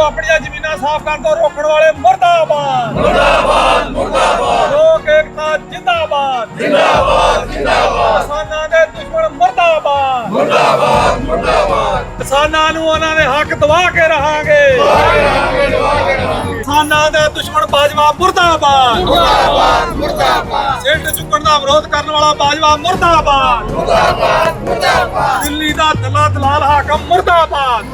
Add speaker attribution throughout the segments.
Speaker 1: ਤੋਂ ਆਪਣੀਆਂ ਜ਼ਮੀਨਾਂ ਸਾਫ਼ ਕਰਨ ਤੋਂ ਰੋਕਣ ਵਾਲੇ ਮੁਰਦਾਬਾਦ। ਮੁਰਦਾਬਾਦ ਮੁਰਦਾਬਾਦ। ਲੋਕ ਏਕਤਾ ਜਿੰਦਾਬਾਦ। ਜਿੰਦਾਬਾਦ ਜਿੰਦਾਬਾਦ। ਕਿਸਾਨਾਂ ਦੇ ਦੁਸ਼ਮਣ ਮੁਰਦਾਬਾਦ। ਮੁਰਦਾਬਾਦ ਮੁਰਦਾਬਾਦ। ਕਿਸਾਨਾਂ ਨੂੰ ਉਹਨਾਂ ਦੇ ਹੱਕ ਦਵਾ ਕੇ ਰਹਾਂਗੇ। ਕਿਸਾਨਾਂ ਦੇ ਦੁਸ਼ਮਣ ਬਾਜਵਾ ਮੁਰਦਾਬਾਦ। ਮੁਰਦਾਬਾਦ ਮੁਰਦਾਬਾਦ। ਸਿੱਟ ਚੁੱਕਣ ਦਾ ਵਿਰੋਧ ਕਰਨ ਵਾਲਾ ਬਾਜਵਾ ਮੁਰਦਾਬਾਦ। ਮੁਰਦਾਬਾਦ ਮੁਰਦਾਬਾਦ। ਦਿੱਲੀ ਦਾ ਦਲਾ ਦਲਾਲ ਹਾਕਮ ਮੁਰਦਾਬਾਦ।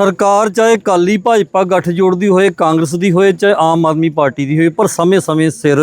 Speaker 2: ਸਰਕਾਰ ਚਾਹੇ ਕਾਲੀ ਭਾਜਪਾ ਗੱਠਜੋੜ ਦੀ ਹੋਏ, ਕਾਂਗਰਸ ਦੀ ਹੋਏ, ਚਾਹੇ ਆਮ ਆਦਮੀ ਪਾਰਟੀ ਦੀ ਹੋਏ, ਪਰ ਸਮੇਂ-ਸਮੇਂ ਸਿਰ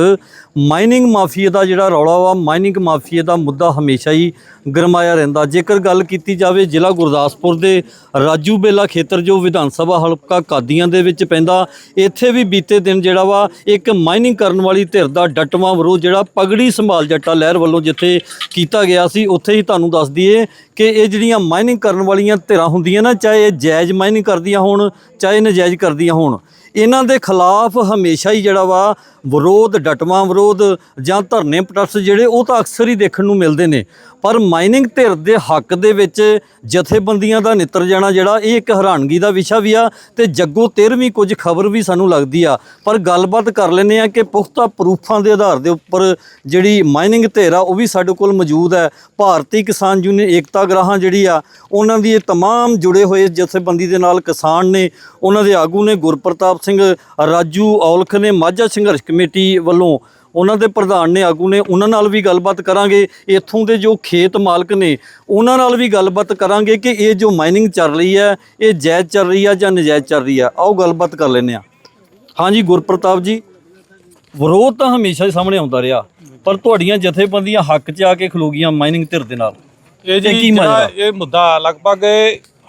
Speaker 2: ਮਾਈਨਿੰਗ ਮਾਫੀਆ ਦਾ ਜਿਹੜਾ ਰੌਲਾ ਵਾ, ਮਾਈਨਿੰਗ ਮਾਫੀਆ ਦਾ ਮੁੱਦਾ ਹਮੇਸ਼ਾ ਹੀ ਗਰਮਾਇਆ ਰਹਿੰਦਾ। ਜੇਕਰ ਗੱਲ ਕੀਤੀ ਜਾਵੇ ਜ਼ਿਲ੍ਹਾ ਗੁਰਦਾਸਪੁਰ ਦੇ ਰਾਜੂ ਬੇਲਾ ਖੇਤਰ, ਜੋ ਵਿਧਾਨ ਸਭਾ ਹਲਕਾ ਕਾਦੀਆਂ ਦੇ ਵਿੱਚ ਪੈਂਦਾ, ਇੱਥੇ ਵੀ ਬੀਤੇ ਦਿਨ ਜਿਹੜਾ ਵਾ, ਇੱਕ ਮਾਈਨਿੰਗ ਕਰਨ ਵਾਲੀ ਧਿਰ ਦਾ ਡਟਵਾਂ ਵਿਰੋਧ ਜਿਹੜਾ ਪਗੜੀ ਸੰਭਾਲ ਜੱਟਾ ਲਹਿਰ ਵੱਲੋਂ ਜਿੱਥੇ ਕੀਤਾ ਗਿਆ ਸੀ, ਉੱਥੇ ਹੀ ਤੁਹਾਨੂੰ ਦੱਸ ਦਈਏ ਕਿ ਇਹ ਜਿਹੜੀਆਂ ਮਾਈਨਿੰਗ ਕਰਨ ਵਾਲੀਆਂ ਧਿਰਾਂ ਹੁੰਦੀਆਂ ਨਾ, ਚਾਹੇ ਇਹ ਜਾਇਜ਼ ਮਾਈਨਿੰਗ ਕਰਦੀਆਂ ਹੋਣ, ਚਾਹੇ ਨਜਾਇਜ਼ ਕਰਦੀਆਂ ਹੋਣ, ਇਹਨਾਂ ਦੇ ਖਿਲਾਫ ਹਮੇਸ਼ਾ ਹੀ ਜਿਹੜਾ ਵਾ ਵਿਰੋਧ, ਡਟਵਾਂ ਵਿਰੋਧ ਜਾਂ ਧਰਨੇ ਪ੍ਰੋਟੈਸਟ ਜਿਹੜੇ ਉਹ ਤਾਂ ਅਕਸਰ ਹੀ ਦੇਖਣ ਨੂੰ ਮਿਲਦੇ ਨੇ। ਪਰ ਮਾਈਨਿੰਗ ਧਿਰ ਦੇ ਹੱਕ ਦੇ ਵਿੱਚ ਜਥੇਬੰਦੀਆਂ ਦਾ ਨਿੱਤਰ ਜਾਣਾ ਜਿਹੜਾ ਇਹ ਇੱਕ ਹੈਰਾਨਗੀ ਦਾ ਵਿਸ਼ਾ ਵੀ ਆ ਤੇ ਜੱਗੋ 13ਵੀਂ ਕੁਝ ਖਬਰ ਵੀ ਸਾਨੂੰ ਲੱਗਦੀ ਆ ਪਰ ਗੱਲਬਾਤ ਕਰ ਲੈਨੇ ਆ ਕਿ ਪੁਖਤਾ ਪ੍ਰੂਫਾਂ ਦੇ ਆਧਾਰ ਦੇ ਉੱਪਰ ਜਿਹੜੀ ਮਾਈਨਿੰਗ ਧਿਰ ਆ ਉਹ ਵੀ ਸਾਡੇ ਕੋਲ ਮੌਜੂਦ ਹੈ ਭਾਰਤੀ ਕਿਸਾਨ ਯੂਨੀਅਨ ਏਕਤਾ ਗ੍ਰਾਹਾਂ ਜਿਹੜੀ ਆ ਉਹਨਾਂ ਦੀ ਇਹ तमाम ਜੁੜੇ ਹੋਏ ਜਥੇਬੰਦੀ ਦੇ ਨਾਲ ਕਿਸਾਨ ਨੇ ਉਹਨਾਂ ਦੇ ਆਗੂ ਨੇ ਗੁਰਪ੍ਰਤਾਪ ਸਿੰਘ ਰਾਜੂ ਔਲਖ ਨੇ ਮਾਝਾ ਸੰਘਰਸ਼ ਕਮੇਟੀ ਵੱਲੋਂ ਉਹਨਾਂ ਦੇ ਪ੍ਰਧਾਨ ਨੇ ਆਗੂ ਨੇ ਉਹਨਾਂ ਨਾਲ ਵੀ ਗੱਲਬਾਤ ਕਰਾਂਗੇ। ਇੱਥੋਂ ਦੇ ਜੋ ਖੇਤ ਮਾਲਕ ਨੇ ਉਹਨਾਂ ਨਾਲ ਵੀ ਗੱਲਬਾਤ ਕਰਾਂਗੇ ਕਿ ਇਹ ਜੋ ਮਾਈਨਿੰਗ ਚੱਲ ਰਹੀ ਹੈ ਇਹ ਜਾਇਜ਼ ਚੱਲ ਰਹੀ ਹੈ ਜਾਂ ਨਜਾਇਜ਼ ਚੱਲ ਰਹੀ ਹੈ? ਆਓ ਗੱਲਬਾਤ ਕਰ ਲੈਂਦੇ ਹਾਂ। ਹਾਂਜੀ ਗੁਰਪ੍ਰਤਾਪ ਜੀ ਵਿਰੋਧ ਤਾਂ ਹਮੇਸ਼ਾ ਹੀ ਸਾਹਮਣੇ ਆਉਂਦਾ ਰਿਹਾ ਪਰ ਤੁਹਾਡੀਆਂ ਜਥੇਬੰਦੀਆਂ ਹੱਕ 'ਚ ਆ ਕੇ ਖਲੋ ਗਈਆਂ ਮਾਈਨਿੰਗ ਧਿਰ ਦੇ ਨਾਲ।
Speaker 1: ਇਹ ਜੀ
Speaker 2: ਕੀ ਮਾਜਰਾ?
Speaker 1: ਇਹ ਮੁੱਦਾ ਲਗਭਗ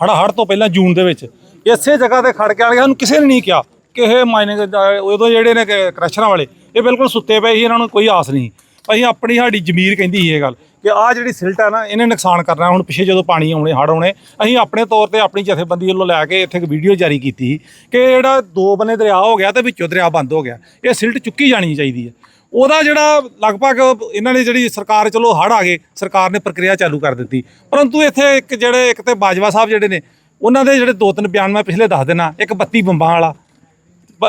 Speaker 1: ਹੜ ਹੜ ਤੋਂ ਪਹਿਲਾਂ ਜੂਨ ਦੇ ਵਿੱਚ ਇਸੇ ਜਗ੍ਹਾ ਤੇ ਖੜ ਕੇ ਆ ਗਿਆ ਸਾਨੂੰ ਕਿਸੇ ਨੇ ਨਹੀਂ ਕਿਹਾ ਕਿ ਇਹ ਮਾਈਨਿੰਗ ਉਦੋਂ ਜਿਹੜੇ ਨੇ ਕ੍ਰਸ਼ਰਾਂ ਵਾਲੇ ਇਹ ਬਿਲਕੁਲ ਸੁੱਤੇ ਪਏ ਸੀ, ਇਹਨਾਂ ਨੂੰ ਕੋਈ ਆਸ ਨਹੀਂ। ਅਸੀਂ ਆਪਣੀ ਸਾਡੀ ਜ਼ਮੀਰ ਕਹਿੰਦੀ ਸੀ ਇਹ ਗੱਲ ਕਿ ਆਹ ਜਿਹੜੀ ਸਿਲਟ ਹੈ ਨਾ, ਇਹਨੇ ਨੁਕਸਾਨ ਕਰਨਾ। ਹੁਣ ਪਿੱਛੇ ਜਦੋਂ ਪਾਣੀ ਆਉਣੇ ਹੜ ਆਉਣੇ, ਅਸੀਂ ਆਪਣੇ ਤੌਰ ਤੇ ਆਪਣੀ ਜਥੇਬੰਦੀ ਵੱਲੋਂ ਲੈ ਕੇ ਇੱਥੇ ਇੱਕ ਵੀਡੀਓ ਜਾਰੀ ਕੀਤੀ ਸੀ ਕਿ ਜਿਹੜਾ ਦੋ ਬੰਨੇ ਦਰਿਆ ਹੋ ਗਿਆ ਤੇ ਵਿੱਚੋਂ ਦਰਿਆ ਬੰਦ ਹੋ ਗਿਆ। ਇਹ ਸਿਲਟ ਚੁੱਕੀ ਜਾਣੀ ਚਾਹੀਦੀ ਹੈ। ਉਹਦਾ ਜਿਹੜਾ ਲਗਭਗ ਇਹਨਾਂ ਨੇ ਜਿਹੜੀ ਸਰਕਾਰ, ਚਲੋ ਹੜ ਆ ਗਏ, ਸਰਕਾਰ ਨੇ ਪ੍ਰਕਿਰਿਆ ਚਾਲੂ ਕਰ ਦਿੱਤੀ। ਪਰੰਤੂ ਇੱਥੇ ਇੱਕ ਜਿਹੜੇ ਇੱਕ ਤੇ ਬਾਜਵਾ ਸਾਹਿਬ ਜਿਹੜੇ ਨੇ, ਉਹਨਾਂ ਦੇ ਜਿਹੜੇ ਦੋ ਤਿੰਨ ਬਿਆਨ ਮੈਂ ਪਿਛਲੇ ਦੱਸ ਦੇਣਾ ਇੱਕ 32 ਬੰਬਾਂ ਵਾਲਾ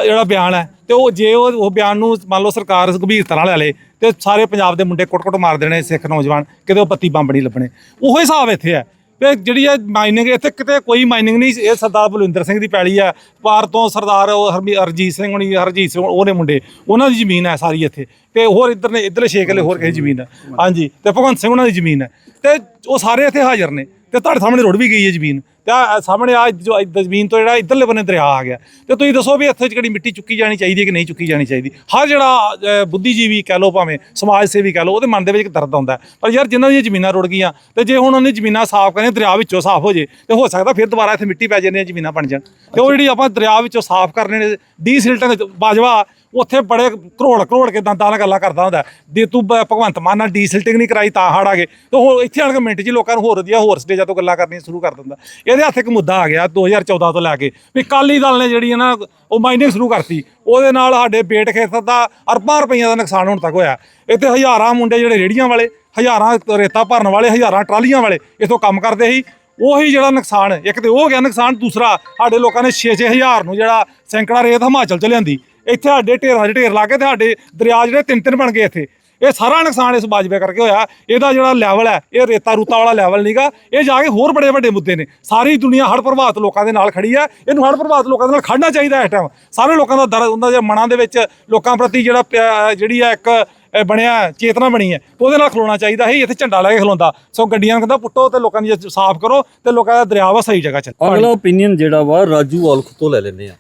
Speaker 1: ਜਿਹੜਾ ਬਿਆਨ ਹੈ ਤੇ ਉਹ ਜੇ ਉਹ ਬਿਆਨ ਨੂੰ ਮੰਨ ਲਓ ਸਰਕਾਰ ਗੰਭੀਰਤਾ ਨਾਲ ਲੈ ਲੇ ਤੇ ਸਾਰੇ ਪੰਜਾਬ ਦੇ ਮੁੰਡੇ ਕੁੱਟ-ਕੁੱਟ ਮਾਰ ਦੇਣੇ ਸਿੱਖ ਨੌਜਵਾਨ, ਕਿਤੇ ਉਹ 32 ਬੰਬ ਨਹੀਂ ਲੱਭਣੇ। ਉਹੋ ਹਿਸਾਬ ਇੱਥੇ ਹੈ। ਤੇ ਜਿਹੜੀ ਇਹ ਮਾਈਨਿੰਗ ਇੱਥੇ ਕਿਤੇ ਕੋਈ ਮਾਈਨਿੰਗ ਨਹੀਂ, ਇਹ ਸਰਦਾਰ ਬਲਵਿੰਦਰ ਸਿੰਘ ਦੀ ਪੈਲੀ ਹੈ। ਪਾਰ ਤੋਂ ਸਰਦਾਰ ਹਰਮੀ- ਹਰਜੀਤ ਸਿੰਘ ਹੋਣੀ, ਹਰਜੀਤ ਸਿੰਘ ਉਹਨੇ ਮੁੰਡੇ, ਉਹਨਾਂ ਦੀ ਜ਼ਮੀਨ ਹੈ ਸਾਰੀ ਇੱਥੇ। ਤੇ ਹੋਰ ਇੱਧਰ ਨੇ, ਇੱਧਰਲੇ ਛੇ ਕਿੱਲੇ ਹੋਰ ਕਿਸੇ ਜ਼ਮੀਨ ਹੈ। ਹਾਂਜੀ, ਤੇ ਭਗਵੰਤ ਸਿੰਘ ਉਹਨਾਂ ਦੀ ਜ਼ਮੀਨ ਹੈ। ਤੇ ਉਹ ਸਾਰੇ ਇੱਥੇ ਹਾਜ਼ਰ ਨੇ। ਤੇ ਤੁਹਾਡੇ ਸਾਹਮਣੇ ਰੁੜ ਵੀ ਗਈ ਹੈ ਜ਼ਮੀਨ। ਤੇ ਆਹ ਸਾਹਮਣੇ ਆ ਜ਼ਮੀਨ ਤੋਂ ਜਿਹੜਾ ਇੱਧਰਲੇ ਬੰਨੇ ਦਰਿਆ ਆ ਗਿਆ। ਤੇ ਤੁਸੀਂ ਦੱਸੋ ਵੀ ਇੱਥੇ ਜਿਹੜੀ ਮਿੱਟੀ ਚੁੱਕੀ ਜਾਣੀ ਚਾਹੀਦੀ ਹੈ ਕਿ ਨਹੀਂ ਚੁੱਕੀ ਜਾਣੀ ਚਾਹੀਦੀ? ਹਰ ਜਿਹੜਾ ਅਹ, ਬੁੱਧੀਜੀਵੀ ਕਹਿ ਲਓ ਭਾਵੇਂ ਸਮਾਜ ਸੇਵੀ ਕਹਿ ਲਓ ਉਹਦੇ ਮਨ ਦੇ ਵਿੱਚ ਇੱਕ ਦਰਦ ਆਉਂਦਾ ਹੈ। ਪਰ ਯਾਰ ਜਿਨ੍ਹਾਂ ਦੀਆਂ ਜ਼ਮੀਨਾਂ ਰੁੜ ਗਈਆਂ ਤੇ ਜੇ ਹੁਣ ਉਹਨਾਂ ਦੀ ਜ਼ਮੀਨਾਂ ਸਾਫ਼ ਕਰਨੀਆਂ ਦਰਿਆ ਵਿੱਚੋਂ ਸਾਫ਼ ਹੋ ਜੇ ਤੇ ਹੋ ਸਕਦਾ ਫਿਰ ਦੁਬਾਰਾ ਇੱਥੇ ਮਿੱਟੀ ਪੈ ਜਾਂਦੀਆਂ ਜ਼ਮੀਨਾਂ ਬਣ ਜਾਣ। ਤੇ ਉਹ ਜਿਹੜੀ ਆਪਾਂ ਦਰਿਆ ਵਿੱਚੋਂ ਸਾਫ਼ ਕਰਨੇ ਨੇ ਡੀ ਸਿਲਟਾਂ ਦੇ ਬਾਜਵਾ ਉੱਥੇ ਬੜੇ ਕਰੋੜ ਕਰੋੜ ਕੇ ਦੰਦਾਂ ਨਾਲ ਗੱਲਾਂ ਕਰਦਾ ਹੁੰਦਾ। ਦੇ ਤੂੰ ਬ ਭਗਵੰਤ ਮਾਨ ਨਾਲ ਡੀਸਲਟਿੰਗ ਨਹੀਂ ਕਰਾਈ ਤਾਂ ਹੜ ਆ ਗਏ। ਤੇ ਹੋਰ ਇੱਥੇ ਆਣ ਕੇ ਮਿੰਟ 'ਚ ਹੀ ਲੋਕਾਂ ਨੂੰ ਹੋਰ ਵਧੀਆ ਹੋਰ ਸਟੇਜਾਂ ਤੋਂ ਗੱਲਾਂ ਕਰਨੀਆਂ ਸ਼ੁਰੂ ਕਰ ਦਿੰਦਾ। ਇਹਦੇ ਹੱਥ ਇੱਕ ਮੁੱਦਾ ਆ ਗਿਆ 2014 ਤੋਂ ਲੈ ਕੇ। ਵੀ ਕਾਲੀ ਦਲ ਨੇ ਜਿਹੜੀ ਹੈ ਨਾ, ਉਹ ਮਾਈਨਿੰਗ ਸ਼ੁਰੂ ਕਰਤੀ। ਉਹਦੇ ਨਾਲ ਸਾਡੇ ਬੇਟ ਖੇਤਰ ਦਾ ਅਰਬਾਂ ਰੁਪਈਆਂ ਦਾ ਨੁਕਸਾਨ ਹੁਣ ਤੱਕ ਹੋਇਆ। ਇੱਥੇ ਹਜ਼ਾਰਾਂ ਮੁੰਡੇ ਜਿਹੜੇ ਰੇੜੀਆਂ ਵਾਲੇ, ਹਜ਼ਾਰਾਂ ਰੇਤਾ ਭਰਨ ਵਾਲੇ, ਹਜ਼ਾਰਾਂ ਟਰਾਲੀਆਂ ਵਾਲੇ ਇਥੋਂ ਕੰਮ ਕਰਦੇ ਸੀ। ਉਹੀ ਜਿਹੜਾ ਨੁਕਸਾਨ, ਇੱਕ ਤੇ ਉਹ ਹੋ ਗਿਆ ਨੁਕਸਾਨ, ਦੂਸਰਾ ਸਾਡੇ ਲੋਕਾਂ ਨੇ 6-6 ਹਜ਼ਾਰ ਨੂੰ ਜਿਹੜਾ ਸੈਂਕੜਾ ਰੇਤ ਹਿਮਾਚਲ ਚ ਲਿਆਂਦੀ। ਇੱਥੇ ਸਾਡੇ ਢੇਰਾਂ ਦੇ ਢੇਰ ਲਾ ਕੇ ਤੇ ਸਾਡੇ ਦਰਿਆ ਜਿਹੜੇ ਤਿੰਨ ਤਿੰਨ ਬਣ ਗਏ ਇੱਥੇ। ਇਹ ਸਾਰਾ ਨੁਕਸਾਨ ਇਸ ਬਾਜਵੇ ਕਰਕੇ ਹੋਇਆ। ਇਹਦਾ ਜਿਹੜਾ ਲੈਵਲ ਹੈ, ਇਹ ਰੇਤਾ ਰੂਤਾ ਵਾਲਾ ਲੈਵਲ ਨਹੀਂਗਾ ਇਹ ਜਾ ਕੇ ਹੋਰ ਬੜੇ ਵੱਡੇ ਮੁੱਦੇ ਨੇ। ਸਾਰੀ ਦੁਨੀਆ ਹੜ੍ਹ ਪ੍ਰਭਾਵਿਤ ਲੋਕਾਂ ਦੇ ਨਾਲ ਖੜੀ ਹੈ। ਇਹਨੂੰ ਹੜ ਪ੍ਰਭਾਵਿਤ ਲੋਕਾਂ ਦੇ ਨਾਲ ਖੜਨਾ ਚਾਹੀਦਾ ਇਸ ਟਾਈਮ ਸਾਰੇ ਲੋਕਾਂ ਦਾ ਦਰਦ, ਉਹਨਾਂ ਦੇ ਮਨਾਂ ਦੇ ਵਿੱਚ ਲੋਕਾਂ ਪ੍ਰਤੀ ਜਿਹੜਾ ਪਿਆ- ਜਿਹੜੀ ਹੈ ਇੱਕ ਬਣਿਆ ਚੇਤਨਾ ਬਣੀ ਹੈ। ਉਹਦੇ ਨਾਲ ਖਲੋਣਾ ਚਾਹੀਦਾ ਹੈ ਇੱਥੇ ਝੰਡਾ ਲੈ ਕੇ ਖਲੋਂਦਾ। ਸੋ ਗੱਡੀਆਂ ਨੂੰ ਕਹਿੰਦਾ, ਪੁੱਟੋ ਤੇ ਲੋਕਾਂ ਦੀ ਸਾਫ਼ ਕਰੋ ਤੇ ਲੋਕਾਂ ਦਾ ਦਰਿਆ ਵਾ ਸਹੀ ਜਗ੍ਹਾ ਚ।
Speaker 2: ਅਗਲਾ ਓਪੀਨੀਅਨ ਜਿਹੜਾ ਵਾ, ਰਾਜੂ ਔਲਖ ਤੋਂ ਲੈ ਲੈਂਦੇ ਆ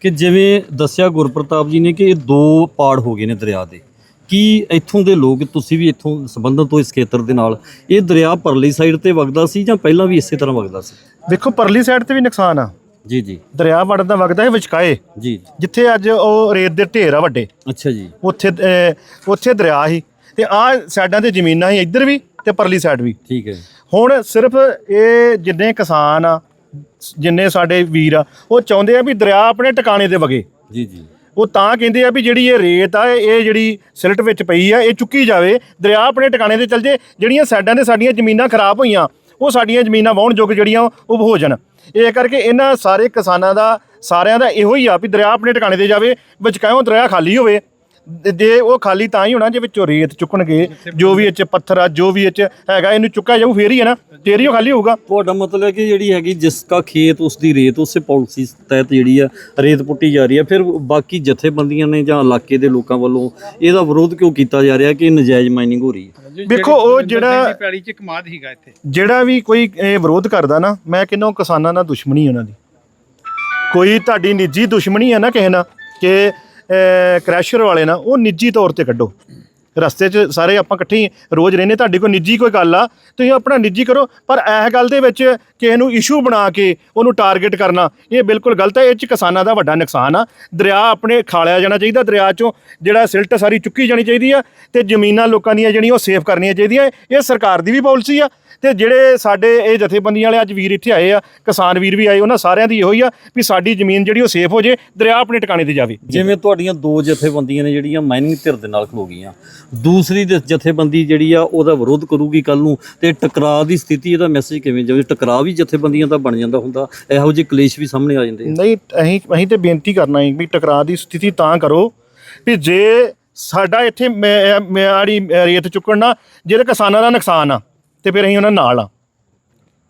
Speaker 2: ਕਿ ਜਿਵੇਂ ਦੱਸਿਆ ਗੁਰਪ੍ਰਤਾਪ ਜੀ ਨੇ ਕਿ ਇਹ ਦੋ ਪਾੜ ਹੋ ਗਏ ਨੇ ਦਰਿਆ ਦੇ। ਕੀ ਇੱਥੋਂ ਦੇ ਲੋਕ ਤੁਸੀਂ ਵੀ ਇੱਥੋਂ ਸੰਬੰਧਤ ਹੋ ਇਸ ਖੇਤਰ ਦੇ ਨਾਲ ਇਹ ਦਰਿਆ ਪਰਲੀ ਸਾਈਡ ਤੇ ਵਗਦਾ ਸੀ ਜਾਂ ਪਹਿਲਾਂ ਵੀ ਇਸੇ ਤਰ੍ਹਾਂ ਵਗਦਾ ਸੀ?
Speaker 3: ਵੇਖੋ ਪਰਲੀ ਸਾਈਡ ਤੇ ਵੀ ਨੁਕਸਾਨ ਆ।
Speaker 2: ਜੀ ਜੀ।
Speaker 3: ਦਰਿਆ ਵੜਦਾ ਵਗਦਾ ਹੈ ਵਿਚਕਾਏ।
Speaker 2: ਜੀ।
Speaker 3: ਜਿੱਥੇ ਅੱਜ ਉਹ ਰੇਤ ਦੇ ਢੇਰ ਆ ਵੱਡੇ।
Speaker 2: ਅੱਛਾ ਜੀ।
Speaker 3: ਉੱਥੇ ਅਹ, ਉੱਥੇ ਦਰਿਆ ਸੀ। ਤੇ ਆ ਸਾਈਡਾਂ ਤੇ ਜ਼ਮੀਨਾਂ ਸੀ ਇੱਧਰ ਵੀ ਤੇ ਪਰਲੀ ਸਾਈਡ ਵੀ।
Speaker 2: ਠੀਕ ਹੈ।
Speaker 3: ਹੁਣ ਸਿਰਫ ਇਹ ਜਿੰਨੇ ਕਿਸਾਨ ਆ ਜਿੰਨੇ ਸਾਡੇ ਵੀਰ ਆ ਉਹ ਚਾਹੁੰਦੇ ਆ ਵੀ ਦਰਿਆ ਆਪਣੇ ਟਿਕਾਣੇ ਤੇ ਵਗੇ।
Speaker 2: ਜੀ ਜੀ।
Speaker 3: ਉਹ ਤਾਂ ਕਹਿੰਦੇ ਆ ਵੀ ਜਿਹੜੀ ਇਹ ਰੇਤ ਆ ਇਹ ਜਿਹੜੀ ਸਿਲਟ ਵਿੱਚ ਪਈ ਆ ਇਹ ਚੁੱਕੀ ਜਾਵੇ ਦਰਿਆ ਆਪਣੇ ਟਿਕਾਣੇ ਤੇ ਚੱਲ ਜੇ ਜਿਹੜੀਆਂ ਸਾਈਡਾਂ ਤੇ ਸਾਡੀਆਂ ਜ਼ਮੀਨਾਂ ਖਰਾਬ ਹੋਈਆਂ ਉਹ ਸਾਡੀਆਂ ਜ਼ਮੀਨਾਂ ਵਾਹੁਣ ਯੋਗ ਜਿਹੜੀਆਂ ਉਹ ਹੋ ਜਾਣ। ਇਹ ਕਰਕੇ ਇਹਨਾਂ ਸਾਰੇ ਕਿਸਾਨਾਂ ਦਾ ਸਾਰਿਆਂ ਦਾ ਇਹੋ ਹੀ ਆ ਵੀ ਦਰਿਆ ਆਪਣੇ ਟਿਕਾਣੇ ਤੇ ਜਾਵੇ ਵਿਚਕਾਇਓ ਦਰਿਆ ਖਾਲੀ ਹੋਵੇ? ਜੇ ਉਹ ਖਾਲੀ ਤਾਂ ਹੀ ਹੋਣਾ ਜੇ ਵਿੱਚੋਂ ਰੇਤ ਚੁੱਕਣਗੇ ਜੋ ਵੀ ਇਹ 'ਚ ਪੱਥਰ ਆ ਜੋ ਵੀ ਇਹ 'ਚ ਹੈਗਾ ਇਹਨੂੰ ਚੁੱਕਿਆ ਜਾਊ ਫੇਰ ਹੀ ਹੈ ਨਾ। ਫੇਰ ਹੀ ਉਹ ਖਾਲੀ ਹੋਊਗਾ।
Speaker 2: ਤੁਹਾਡਾ ਮਤਲਬ ਹੈ ਕਿ ਜਿਹੜੀ ਹੈਗੀ ਜਿਸ ਦਾ ਖੇਤ ਉਸ ਦੀ ਰੇਤ ਉਸੇ ਪਾਲਿਸੀ ਤਹਿਤ ਜਿਹੜੀ ਆ ਰੇਤ ਪੁੱਟੀ ਜਾ ਰਹੀ ਹੈ ਫਿਰ ਬਾਕੀ ਜਥੇਬੰਦੀਆਂ ਨੇ ਜਾਂ ਇਲਾਕੇ ਦੇ ਲੋਕਾਂ ਵੱਲੋਂ ਇਹਦਾ ਵਿਰੋਧ ਕਿਉਂ ਕੀਤਾ ਜਾ ਰਿਹਾ ਕਿ ਨਜਾਇਜ਼ ਮਾਈਨਿੰਗ ਹੋ ਰਹੀ ਹੈ
Speaker 3: ਵੇਖੋ ਉਹ ਜਿਹੜਾ
Speaker 4: ਪੈੜੀ ਚ ਕਮਾਦ ਹੀਗਾ ਇੱਥੇ।
Speaker 3: ਜਿਹੜਾ ਵੀ ਕੋਈ ਇਹ ਵਿਰੋਧ ਕਰਦਾ ਨਾ ਮੈਂ ਕਹਿੰਦਾ ਉਹ ਕਿਸਾਨਾਂ ਨਾਲ ਦੁਸ਼ਮਣੀ ਉਹਨਾਂ ਦੀ। ਕੋਈ ਤੁਹਾਡੀ ਨਿੱਜੀ ਦੁਸ਼ਮਣੀ ਹੈ ਨਾ ਕਿਸੇ ਨਾਲ ਕਿ ਕ੍ਰੈਸ਼ਰ ਵਾਲੇ ਨਾ, ਉਹ ਨਿੱਜੀ ਤੌਰ ਤੇ ਕੱਢੋ। ਰਸਤੇ 'ਚ ਸਾਰੇ ਆਪਾਂ ਇਕੱਠੇ ਹੀ ਰੋਜ਼ ਰਹਿੰਦੇ, ਤੁਹਾਡੀ ਕੋਈ ਨਿੱਜੀ ਕੋਈ ਗੱਲ ਆ, ਤੁਸੀਂ ਆਪਣਾ ਨਿੱਜੀ ਕਰੋ, ਪਰ ਇਹ ਗੱਲ ਦੇ ਵਿੱਚ ਕਿਸੇ ਨੂੰ ਇਸ਼ੂ ਬਣਾ ਕੇ ਉਹਨੂੰ ਟਾਰਗੇਟ ਕਰਨਾ, ਇਹ ਬਿਲਕੁਲ ਗਲਤ ਹੈ ਇਹ 'ਚ ਕਿਸਾਨਾਂ ਦਾ ਵੱਡਾ ਨੁਕਸਾਨ ਆ। ਦਰਿਆ ਆਪਣੇ ਖਾਲਿਆ ਜਾਣਾ ਚਾਹੀਦਾ, ਦਰਿਆ 'ਚੋਂ ਜਿਹੜਾ ਸਿਲਟ ਸਾਰੀ ਚੁੱਕੀ ਜਾਣੀ ਚਾਹੀਦੀ ਆ, ਤੇ ਜ਼ਮੀਨਾਂ ਲੋਕਾਂ ਦੀਆਂ ਜਿਹੜੀਆਂ ਉਹ ਸੇਫ ਕਰਨੀਆਂ ਚਾਹੀਦੀਆਂ, ਇਹ ਸਰਕਾਰ ਦੀ ਵੀ ਪਾਲਿਸੀ ਆ। ਤੇ ਜਿਹੜੇ ਸਾਡੇ ਇਹ ਜਥੇਬੰਦੀਆਂ ਵਾਲੇ ਅੱਜ ਵੀਰ ਇੱਥੇ ਆਏ ਆ ਕਿਸਾਨ ਵੀਰ ਵੀ ਆਏ ਉਹਨਾਂ ਸਾਰਿਆਂ ਦੀ ਇਹੋ ਹੀ ਆ ਵੀ ਸਾਡੀ ਜ਼ਮੀਨ ਜਿਹੜੀ ਉਹ ਸੇਫ ਹੋ ਜੇ ਦਰਿਆ ਆਪਣੇ ਟਿਕਾਣੇ ਤੇ ਜਾਵੇ।
Speaker 2: ਜਿਵੇਂ ਤੁਹਾਡੀਆਂ ਦੋ ਜਥੇਬੰਦੀਆਂ ਨੇ ਜਿਹੜੀਆਂ ਮਾਈਨਿੰਗ ਧਿਰ ਦੇ ਨਾਲ ਖਲੋ ਗਈਆਂ ਦੂਸਰੀ ਜਥੇਬੰਦੀ ਜਿਹੜੀ ਆ ਉਹਦਾ ਵਿਰੋਧ ਕਰੂਗੀ ਕੱਲ ਨੂੰ ਤੇ ਟਕਰਾਅ ਦੀ ਸਥਿਤੀ ਇਹਦਾ ਮੈਸੇਜ ਕਿਵੇਂ ਜਾਵੇ? ਟਕਰਾਅ ਵੀ ਜਥੇਬੰਦੀਆਂ ਦਾ ਬਣ ਜਾਂਦਾ ਹੁੰਦਾ ਇਹੋ ਜਿਹੇ ਕਲੇਸ਼ ਵੀ ਸਾਹਮਣੇ ਆ ਜਾਂਦੇ
Speaker 3: ਨਹੀਂ ਅਸੀਂ ਅਸੀਂ ਤੇ ਬੇਨਤੀ ਕਰਨਾ ਹੈ ਵੀ ਟਕਰਾਅ ਦੀ ਸਥਿਤੀ ਤਾਂ ਕਰੋ ਵੀ ਜੇ ਸਾਡਾ ਇੱਥੇ ਮਿਆ- ਮਿਆਰੀ ਰੇਤ ਚੁੱਕਣ ਜਿਹੜੇ ਕਿਸਾਨਾਂ ਦਾ ਨੁਕਸਾਨ ਆ ਤੇ ਫਿਰ ਅਸੀਂ ਉਹਨਾਂ ਨਾਲ ਆ।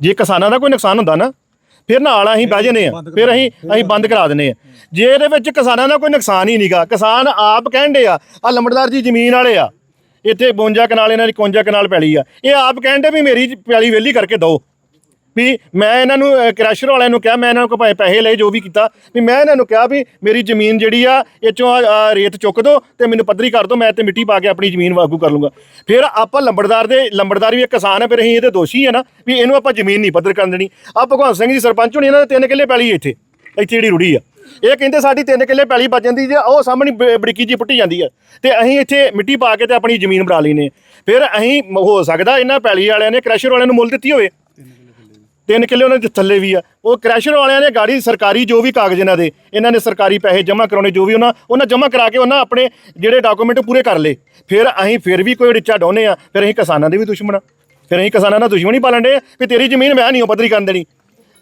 Speaker 3: ਜੇ ਕਿਸਾਨਾਂ ਦਾ ਕੋਈ ਨੁਕਸਾਨ ਹੁੰਦਾ ਨਾ ਫਿਰ ਨਾਲ ਅਸੀਂ ਬਹਿ ਜਾਂਦੇ ਆ। ਫਿਰ ਅਸੀਂ ਅਸੀਂ ਬੰਦ ਕਰਾ ਦਿੰਦੇ ਆ। ਜੇ ਇਹਦੇ ਵਿੱਚ ਕਿਸਾਨਾਂ ਦਾ ਕੋਈ ਨੁਕਸਾਨ ਹੀ ਨਹੀਂਗਾ ਕਿਸਾਨ ਆਪ ਕਹਿੰਦੇ ਆ ਆ ਲੰਬੜਦਾਰ ਜੀ ਜ਼ਮੀਨ ਵਾਲੇ ਆ ਇੱਥੇ 52 ਕਨਾਲ ਇਹਨਾਂ ਦੀ 51 ਕਨਾਲ ਪੈਲੀ ਆ। ਇਹ ਆਪ ਕਹਿੰਦੇ ਵੀ ਮੇਰੀ ਪੈਲੀ ਵਿਹਲੀ ਕਰਕੇ ਦਿਓ। ਵੀ ਮੈਂ ਇਹਨਾਂ ਨੂੰ ਅਹ, ਕ੍ਰੈਸ਼ਰ ਵਾਲਿਆਂ ਨੂੰ ਕਿਹਾ ਮੈਂ ਇਹਨਾਂ ਨੂੰ ਭਾਵੇਂ ਪੈਸੇ ਲਏ ਜੋ ਵੀ ਕੀਤਾ ਵੀ ਮੈਂ ਇਹਨਾਂ ਨੂੰ ਕਿਹਾ ਵੀ ਮੇਰੀ ਜ਼ਮੀਨ ਜਿਹੜੀ ਆ ਇਹ ਚੋਂ ਰੇਤ ਚੁੱਕ ਦਿਓ ਤੇ ਮੈਨੂੰ ਪੱਧਰੀ ਕਰ ਦਿਓ ਮੈਂ ਤੇ ਮਿੱਟੀ ਪਾ ਕੇ ਆਪਣੀ ਜ਼ਮੀਨ ਵਾਗੂ ਕਰ ਲੂੰਗਾ। ਫਿਰ ਆਪਾਂ ਲੰਬੜਦਾਰ ਦੇ ਲੰਬੜਦਾਰ ਵੀ ਇੱਕ ਕਿਸਾਨ ਹੈ ਫਿਰ ਅਸੀਂ ਇਹਦੇ ਦੋਸ਼ੀ ਹੈ ਨਾ ਵੀ ਇਹਨੂੰ ਆਪਾਂ ਜ਼ਮੀਨ ਨਹੀਂ ਪੱਧਰ ਕਰਨ ਦੇਣੀ। ਆ ਭਗਵੰਤ ਸਿੰਘ ਜੀ ਸਰਪੰਚ ਹੋਣੀ ਇਹਨਾਂ ਦੇ ਤਿੰਨ ਕਿੱਲੇ ਪੈਲੀ ਇੱਥੇ ਇੱਥੇ ਜਿਹੜੀ ਰੁੜੀ ਆ। ਇਹ ਕਹਿੰਦੇ ਸਾਡੀ ਤਿੰਨ ਕਿੱਲੇ ਪੈਲੀ ਬਚ ਜਾਂਦੀ ਜੇ ਉਹ ਸਾਹਮਣੇ ਬ- ਬੜੀਕੀ ਜੀ ਪੁੱਟੀ ਜਾਂਦੀ ਆ। ਤੇ ਅਸੀਂ ਇੱਥੇ ਮਿੱਟੀ ਪਾ ਕੇ ਤੇ ਆਪਣੀ ਜ਼ਮੀਨ ਬਣਾ ਲਈ ਨੇ ਫਿਰ ਅਸੀਂ ਹੋ ਸਕਦਾ ਇਹਨਾਂ ਪੈਲੀ ਵਾਲਿਆਂ ਨੇ ਕ੍ਰੈਸ਼ਰ ਵਾਲਿਆਂ ਨੂੰ ਮੁੱਲ ਦਿੱਤੀ ਹੋਵੇ। ਤਿੰਨ ਕਿੱਲੇ ਉਹਨਾਂ ਦੇ ਥੱਲੇ ਵੀ ਆ। ਉਹ ਕ੍ਰੈਸ਼ਰ ਵਾਲਿਆਂ ਨੇ ਗਾੜੀ ਸਰਕਾਰੀ ਜੋ ਵੀ ਕਾਗਜ਼ ਇਹਨਾਂ ਦੇ, ਇਹਨਾਂ ਨੇ ਸਰਕਾਰੀ ਪੈਸੇ ਜਮ੍ਹਾਂ ਕਰਾਉਣੇ, ਜੋ ਵੀ ਉਹਨਾਂ ਉਹਨਾਂ ਜਮ੍ਹਾਂ ਕਰਾ ਕੇ ਉਹਨਾਂ ਆਪਣੇ ਜਿਹੜੇ ਡਾਕੂਮੈਂਟ ਪੂਰੇ ਕਰ ਲਏ। ਫਿਰ ਅਸੀਂ ਫਿਰ ਵੀ ਕੋਈ ਰਿਚਾ ਡਾਉਨੇ ਆ, ਫਿਰ ਅਸੀਂ ਕਿਸਾਨਾਂ ਦੇ ਵੀ ਦੁਸ਼ਮਣ ਆ। ਫਿਰ ਅਸੀਂ ਕਿਸਾਨਾਂ ਨਾਲ ਦੁਸ਼ਮਣੀ ਪਾਲਣ ਦੇ ਵੀ ਤੇਰੀ ਜ਼ਮੀਨ ਮੈਂ ਨਹੀਂ ਉਹ ਪੱਧਰੀ ਕਰਨ ਦੇਣੀ।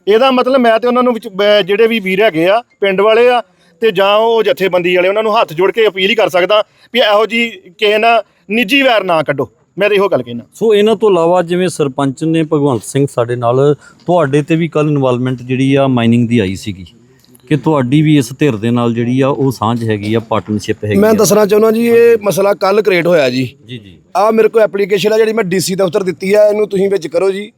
Speaker 3: ਇਹਦਾ ਮਤਲਬ ਮੈਂ ਤੇ ਉਹਨਾਂ ਨੂੰ ਜਿਹੜੇ ਵੀ ਵੀਰ ਹੈਗੇ ਆ, ਪਿੰਡ ਵਾਲੇ ਆ, ਤੇ ਜਾਂ ਉਹ ਜਥੇਬੰਦੀ ਵਾਲੇ, ਉਹਨਾਂ ਨੂੰ ਹੱਥ ਜੋੜ ਕੇ ਅਪੀਲ ਹੀ ਕਰ ਸਕਦਾ ਵੀ ਇਹੋ ਜੀ ਕਿਸੇ ਨਾਲ ਨਿੱਜੀ ਵੈਰ ਨਾ ਕੱਢੋ। ਮੈਂ ਤਾਂ ਇਹੋ ਗੱਲ ਕਹਿਣਾ
Speaker 2: ਸੋ ਇਹਨਾਂ ਤੋਂ ਇਲਾਵਾ ਜਿਵੇਂ ਸਰਪੰਚ ਨੇ ਭਗਵੰਤ ਸਿੰਘ ਸਾਡੇ ਨਾਲ ਤੁਹਾਡੇ ਤੇ ਵੀ ਕੱਲ ਇਨਵੋਲਵਮੈਂਟ ਜਿਹੜੀ ਆ ਮਾਈਨਿੰਗ ਦੀ ਆਈ ਸੀਗੀ। ਕਿ ਤੁਹਾਡੀ ਵੀ ਇਸ ਧਿਰ ਦੇ ਨਾਲ ਜਿਹੜੀ ਆ ਉਹ ਸਾਂਝ ਹੈਗੀ ਆ ਪਾਰਟਨਰਸ਼ਿਪ ਹੈਗੀ
Speaker 5: ਮੈਂ
Speaker 2: ਆ।
Speaker 5: ਦੱਸਣਾ ਚਾਹੁੰਦਾ ਜੀ ਇਹ ਮਸਲਾ ਕੱਲ ਕ੍ਰੀਏਟ ਹੋਇਆ ਜੀ।
Speaker 2: ਜੀ ਜੀ।
Speaker 5: ਆ ਮੇਰੇ ਕੋਲ ਐਪਲੀਕੇਸ਼ਨ ਆ ਜਿਹੜੀ ਮੈਂ ਡੀਸੀ ਦਫ਼ਤਰ ਦਿੱਤੀ ਆ ਇਹਨੂੰ ਤੁਸੀਂ ਵਿੱਚ ਕਰੋ ਜੀ।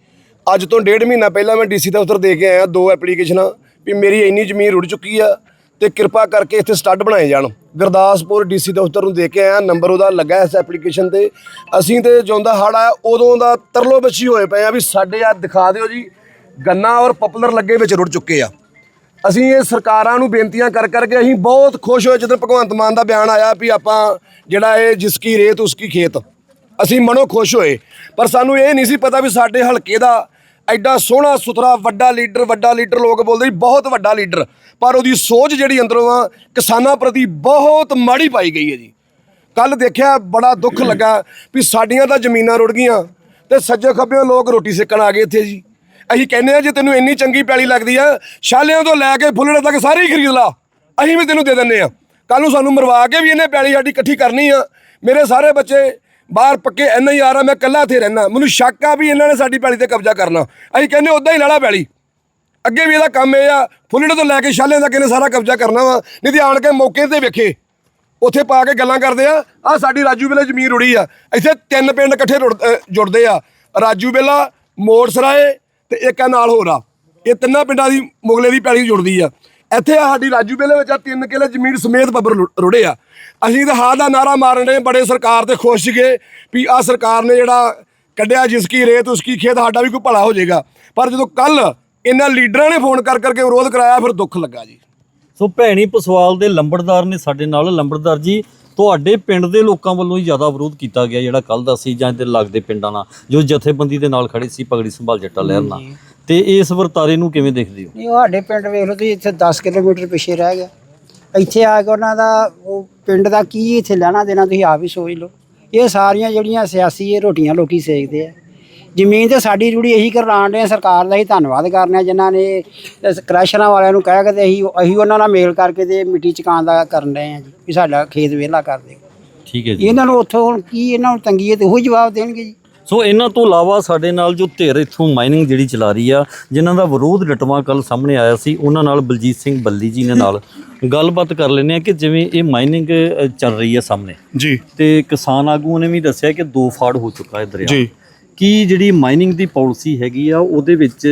Speaker 5: ਅੱਜ ਤੋਂ ਡੇਢ ਮਹੀਨਾ ਪਹਿਲਾਂ ਮੈਂ ਡੀਸੀ ਦਫ਼ਤਰ ਦੇ ਕੇ ਆਇਆ ਦੋ ਐਪਲੀਕੇਸ਼ਨਾਂ ਵੀ ਮੇਰੀ ਇੰਨੀ ਜ਼ਮੀਨ ਰੁੜ ਚੁੱਕੀ ਆ। ਤੇ ਕਿਰਪਾ ਕਰਕੇ ਇੱਥੇ ਸਟੱਡ ਬਣਾਏ ਜਾਣ। ਗੁਰਦਾਸਪੁਰ ਡੀਸੀ ਦਫ਼ਤਰ ਨੂੰ ਦੇ ਕੇ ਆਇਆ, ਨੰਬਰ ਉਹਦਾ ਲੱਗਾ ਇਸ ਐਪਲੀਕੇਸ਼ਨ ਤੇ। ਅਸੀਂ ਤੇ ਜਿਉਂਦਾ ਹੜ ਆਇਆ, ਉਦੋਂ ਦਾ ਤਰਲੋ ਬੱਚੀ ਹੋਏ ਪਏ ਆ ਵੀ ਸਾਡੇ ਆ, ਦਿਖਾ ਦਿਓ ਜੀ, ਗੰਨਾ ਔਰ ਪਪੂਲਰ ਲੱਗੇ ਵਿੱਚ ਰੁੜ ਚੁੱਕੇ ਆ। ਅਸੀਂ ਇਹ ਸਰਕਾਰਾਂ ਨੂੰ ਬੇਨਤੀਆਂ ਕਰ ਕਰਕੇ ਅਸੀਂ ਬਹੁਤ ਖੁਸ਼ ਹੋਏ ਜਦੋਂ ਭਗਵੰਤ ਮਾਨ ਦਾ ਬਿਆਨ ਆਇਆ ਵੀ ਆਪਾਂ ਜਿਹੜਾ ਇਹ ਜਿਸ ਕੀ ਰੇਤ ਉਸ ਕੀ ਖੇਤ। ਅਸੀਂ ਮਨੋਂ ਖੁਸ਼ ਹੋਏ, ਪਰ ਸਾਨੂੰ ਇਹ ਨਹੀਂ ਸੀ ਪਤਾ ਵੀ ਸਾਡੇ ਹਲਕੇ ਦਾ ਐਡਾ ਸੋਹਣਾ ਸੁਥਰਾ, ਵੱਡਾ ਲੀਡਰ ਵੱਡਾ ਲੀਡਰ ਲੋਕ ਬੋਲਦੇ ਸੀ ਬਹੁਤ ਵੱਡਾ ਲੀਡਰ। ਪਰ ਉਹਦੀ ਸੋਚ ਜਿਹੜੀ ਅੰਦਰੋਂ ਆ, ਕਿਸਾਨਾਂ ਪ੍ਰਤੀ ਬਹੁਤ ਮਾੜੀ ਪਾਈ ਗਈ ਹੈ ਜੀ। ਕੱਲ ਦੇਖਿਆ, ਬੜਾ ਦੁੱਖ ਲੱਗਾ ਵੀ ਸਾਡੀਆਂ ਤਾਂ ਜ਼ਮੀਨਾਂ ਰੁੜ ਗਈਆਂ ਤੇ ਸੱਜੇ ਖੱਬਿਓਂ ਲੋਕ ਰੋਟੀ ਸੇਕਣ ਆ ਗਏ ਇੱਥੇ ਜੀ। ਅਸੀਂ ਕਹਿੰਦੇ ਆ ਜੇ, ਤੈਨੂੰ ਇੰਨੀ ਚੰਗੀ ਪੈਲੀ ਲੱਗਦੀ ਆ, ਛਾਲਿਆਂ ਤੋਂ ਲੈ ਕੇ ਫੁੱਲੜੇ ਤੱਕ ਸਾਰੇ ਹੀ ਖਰੀਦ ਲਾ। ਅਸੀਂ ਵੀ ਤੈਨੂੰ ਦੇ ਦਿੰਨੇ ਆ ਕੱਲ ਨੂੰ ਸਾਨੂੰ ਮਰਵਾ ਕੇ ਵੀ ਇਹਨੇ ਪੈਲੀ ਸਾਡੀ ਇਕੱਠੀ ਕਰਨੀ ਆ। ਮੇਰੇ ਸਾਰੇ ਬੱਚੇ ਬਾਹਰ ਪੱਕੇ ਐਨ ਆਈ ਆਰ ਆ, ਮੈਂ ਇਕੱਲਾ ਇੱਥੇ ਰਹਿਣਾ ਮੈਨੂੰ ਸ਼ੱਕ ਆ ਵੀ ਇਹਨਾਂ ਨੇ ਸਾਡੀ ਪੈਲੀ ਤੇ ਕਬਜ਼ਾ ਕਰਨਾ। ਅਸੀਂ ਕਹਿੰਦੇ ਉਦਾਂ ਹੀ ਲਾਲਾ ਪੈਲੀ। ਅੱਗੇ ਵੀ ਇਹਦਾ ਕੰਮ ਇਹ ਆ, ਫੁੱਲੜੇ ਤੋਂ ਲੈ ਕੇ ਛਾਲਿਆਂ ਦਾ ਇਹਨੇ ਸਾਰਾ ਕਬਜ਼ਾ ਕਰਨਾ ਵਾ। ਨਹੀਂ ਤੇ ਆਣ ਕੇ ਮੌਕੇ ਤੇ ਵੇਖੇ। ਉੱਥੇ ਪਾ ਕੇ ਗੱਲਾਂ ਕਰਦੇ ਆ ਆ ਸਾਡੀ ਰਾਜੂ ਵੇਲੇ ਜ਼ਮੀਨ ਰੁੜੀ ਆ। ਇੱਥੇ ਤਿੰਨ ਪਿੰਡ ਇਕੱਠੇ ਰੁੜ- ਜੁੜਦੇ ਆ। ਰਾਜੂ ਵੇਲਾ ਮੋੜ ਸਰਾਏ ਤੇ ਇੱਕ ਆ ਨਾਲ ਹੋਰ ਆ। ਇਹ ਤਿੰਨਾਂ ਪਿੰਡਾਂ ਦੀ ਮੁਗਲੇ ਦੀ ਪੈਲੀ ਜੁੜਦੀ ਆ। ਇੱਥੇ ਆ ਸਾਡੀ ਰਾਜੂ ਬੇਲੇ ਵਿੱਚ ਆ ਤਿੰਨ ਕਿਲੇ ਜ਼ਮੀਨ ਸਮੇਤ ਬੱਬਰ ਰੁੜੇ ਆ। ਅਸੀਂ ਤਾਂ ਹਾਂ ਦਾ ਨਾਰਾ ਮਾਰਨ ਦੇ ਬੜੇ ਸਰਕਾਰ ਤੇ ਖੁਸ਼ ਸੀਗੇ ਵੀ ਆ ਸਰਕਾਰ ਨੇ ਜਿਹੜਾ ਕੱਢਿਆ ਜਿਸ ਕੀ ਰੇਤ ਉਸ ਕੀ ਖੇਤ ਸਾਡਾ ਵੀ ਕੋਈ ਭਲਾ ਹੋ ਜਾਏਗਾ। ਪਰ ਜਦੋਂ ਕੱਲ ਇਹਨਾਂ ਲੀਡਰਾਂ ਨੇ ਫੋਨ ਕਰ ਕਰਕੇ ਵਿਰੋਧ ਕਰਾਇਆ ਫਿਰ ਦੁੱਖ ਲੱਗਾ ਜੀ।
Speaker 2: ਸੋ ਭੈਣੀ ਪਸਵਾਲ ਦੇ ਲੰਬੜਦਾਰ ਨੇ ਸਾਡੇ ਨਾਲ। ਲੰਬੜਦਾਰ ਜੀ ਤੁਹਾਡੇ ਪਿੰਡ ਦੇ ਲੋਕਾਂ ਵੱਲੋਂ ਹੀ ਜ਼ਿਆਦਾ ਵਿਰੋਧ ਕੀਤਾ ਗਿਆ ਜਿਹੜਾ ਕੱਲ ਦਾ ਸੀ ਜਾਂ ਇਹਦੇ ਲੱਗਦੇ ਪਿੰਡਾਂ ਨਾਲ ਜੋ ਜਥੇਬੰਦੀ ਦੇ ਨਾਲ ਖੜੇ ਸੀ ਪਗੜੀ ਸੰਭਾਲ ਜੱਟਾ ਲਹਿਰ ਨਾਲ। ਤੇ ਇਸ ਵਰਤਾਰੇ ਨੂੰ ਕਿਵੇਂ ਦੇਖਦੇ ਹੋ?
Speaker 4: ਨਹੀਂ ਉਹ ਸਾਡੇ ਪਿੰਡ ਵੇਖ ਲਓ ਤੁਸੀਂ ਇੱਥੇ 10 ਕਿਲੋਮੀਟਰ ਪਿੱਛੇ ਰਹਿ ਗਿਆ ਇੱਥੇ ਆ ਕੇ ਉਹਨਾਂ ਦਾ ਉਹ ਪਿੰਡ ਦਾ ਕੀ ਇੱਥੇ ਲੈਣਾ ਦੇਣਾ ਤੁਸੀਂ ਆਪ ਹੀ ਸੋਚ ਲਓ। ਇਹ ਸਾਰੀਆਂ ਜਿਹੜੀਆਂ ਸਿਆਸੀ ਇਹ ਰੋਟੀਆਂ ਲੋਕੀ ਸੇਕਦੇ ਆ। ਜ਼ਮੀਨ ਤੇ ਸਾਡੀ ਜੁੜੀ ਇਹੀ ਕਰਵਾਉਣ ਦੇ ਸਰਕਾਰ ਦਾ ਹੀ ਧੰਨਵਾਦ ਕਰਨੇ ਆ ਜਿਨ੍ਹਾਂ ਨੇ ਇਸ ਕ੍ਰੈਸ਼ਰਾਂ ਵਾਲਿਆਂ ਨੂੰ ਕਹਿ ਕੇ ਤੇ ਅਸੀਂ ਅਸੀਂ ਉਹਨਾਂ ਨਾਲ ਮੇਲ ਕਰਕੇ ਤੇ ਮਿੱਟੀ ਚਕਾਉਣ ਦਾ ਕਰਨ ਰਹੇ ਆ ਜੀ ਵੀ ਸਾਡਾ ਖੇਤ ਵਿਹਲਾ ਕਰ ਦਿਓ।
Speaker 2: ਠੀਕ ਹੈ ਜੀ।
Speaker 4: ਇਹਨਾਂ ਨੂੰ ਉੱਥੋਂ ਹੁਣ ਕੀ ਇਹਨਾਂ ਨੂੰ ਤੰਗੀ ਹੈ ਤੇ ਉਹੀ ਜਵਾਬ ਦੇਣਗੇ ਜੀ।
Speaker 2: ਸੋ ਇਹਨਾਂ ਤੋਂ ਇਲਾਵਾ ਸਾਡੇ ਨਾਲ ਜੋ ਧਿਰ ਇੱਥੋਂ ਮਾਈਨਿੰਗ ਜਿਹੜੀ ਚਲਾ ਰਹੀ ਆ ਜਿਨ੍ਹਾਂ ਦਾ ਵਿਰੋਧ ਡਟਵਾ ਕੱਲ ਸਾਹਮਣੇ ਆਇਆ ਸੀ ਉਹਨਾਂ ਨਾਲ ਬਲਜੀਤ ਸਿੰਘ ਬੱਲੀ ਜੀ ਨੇ ਨਾਲ ਗੱਲਬਾਤ ਕਰ ਲੈਂਦੇ ਆ ਕਿ ਜਿਵੇਂ ਇਹ ਮਾਈਨਿੰਗ ਚੱਲ ਰਹੀ ਹੈ ਸਾਹਮਣੇ।
Speaker 6: ਜੀ।
Speaker 2: ਤੇ ਕਿਸਾਨ ਆਗੂਆਂ ਨੇ ਵੀ ਦੱਸਿਆ ਕਿ ਦੋ ਫਾੜ ਹੋ ਚੁੱਕਾ ਹੈ ਦਰਿਆ।
Speaker 6: ਜੀ।
Speaker 2: ਕੀ ਜਿਹੜੀ ਮਾਈਨਿੰਗ ਦੀ ਪਾਲਿਸੀ ਹੈਗੀ ਆ ਉਹਦੇ ਵਿੱਚ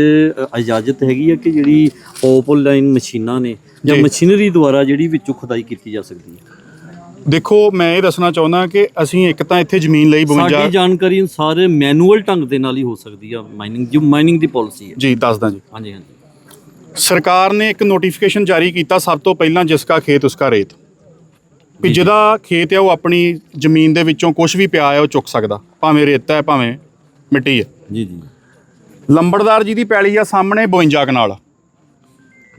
Speaker 2: ਇਜਾਜ਼ਤ ਹੈਗੀ ਆ ਕਿ ਜਿਹੜੀ ਆਫਲਾਈਨ ਮਸ਼ੀਨਾਂ ਨੇ ਜੀ। ਮਸ਼ੀਨਰੀ ਦੁਆਰਾ ਜਿਹੜੀ ਵਿੱਚੋਂ ਖੁਦਾਈ ਕੀਤੀ ਜਾ ਸਕਦੀ ਹੈ?
Speaker 6: ਦੇਖੋ ਮੈਂ ਇਹ ਦੱਸਣਾ ਚਾਹੁੰਦਾ ਕਿ ਅਸੀਂ ਇੱਕ ਤਾਂ ਇੱਥੇ ਜ਼ਮੀਨ ਲਈ 52
Speaker 2: ਸਾਡੀ ਜਾਣਕਾਰੀ ਅਨੁਸਾਰ ਮੈਨੂਅਲ ਢੰਗ ਦੇ ਨਾਲ ਹੀ ਹੋ ਸਕਦੀ ਆ ਮਾਈਨਿੰਗ ਜੋ ਮਾਈਨਿੰਗ ਦੀ ਪਾਲਿਸੀ ਹੈ।
Speaker 6: ਜੀ ਦੱਸਦਾ ਜੀ।
Speaker 2: ਹਾਂਜੀ ਹਾਂਜੀ।
Speaker 6: ਸਰਕਾਰ ਨੇ ਇੱਕ ਨੋਟੀਫਿਕੇਸ਼ਨ ਜਾਰੀ ਕੀਤਾ ਸਭ ਤੋਂ ਪਹਿਲਾਂ ਜਿਸ ਕਾ ਖੇਤ ਉਸਕਾ ਰੇਤ। ਵੀ ਜਿਹਦਾ ਖੇਤ ਹੈ ਉਹ ਆਪਣੀ ਜ਼ਮੀਨ ਦੇ ਵਿੱਚੋਂ ਕੁਝ ਵੀ ਪਿਆ ਹੈ ਉਹ ਚੁੱਕ ਸਕਦਾ। ਭਾਵੇਂ ਰੇਤਾ ਹੈ ਭਾਵੇਂ ਮਿੱਟੀ ਹੈ।
Speaker 2: ਜੀ ਜੀ।
Speaker 6: ਲੰਬੜਦਾਰ ਜੀ ਦੀ ਪੈਲੀ ਆ ਸਾਹਮਣੇ 52 ਕਨਾਲ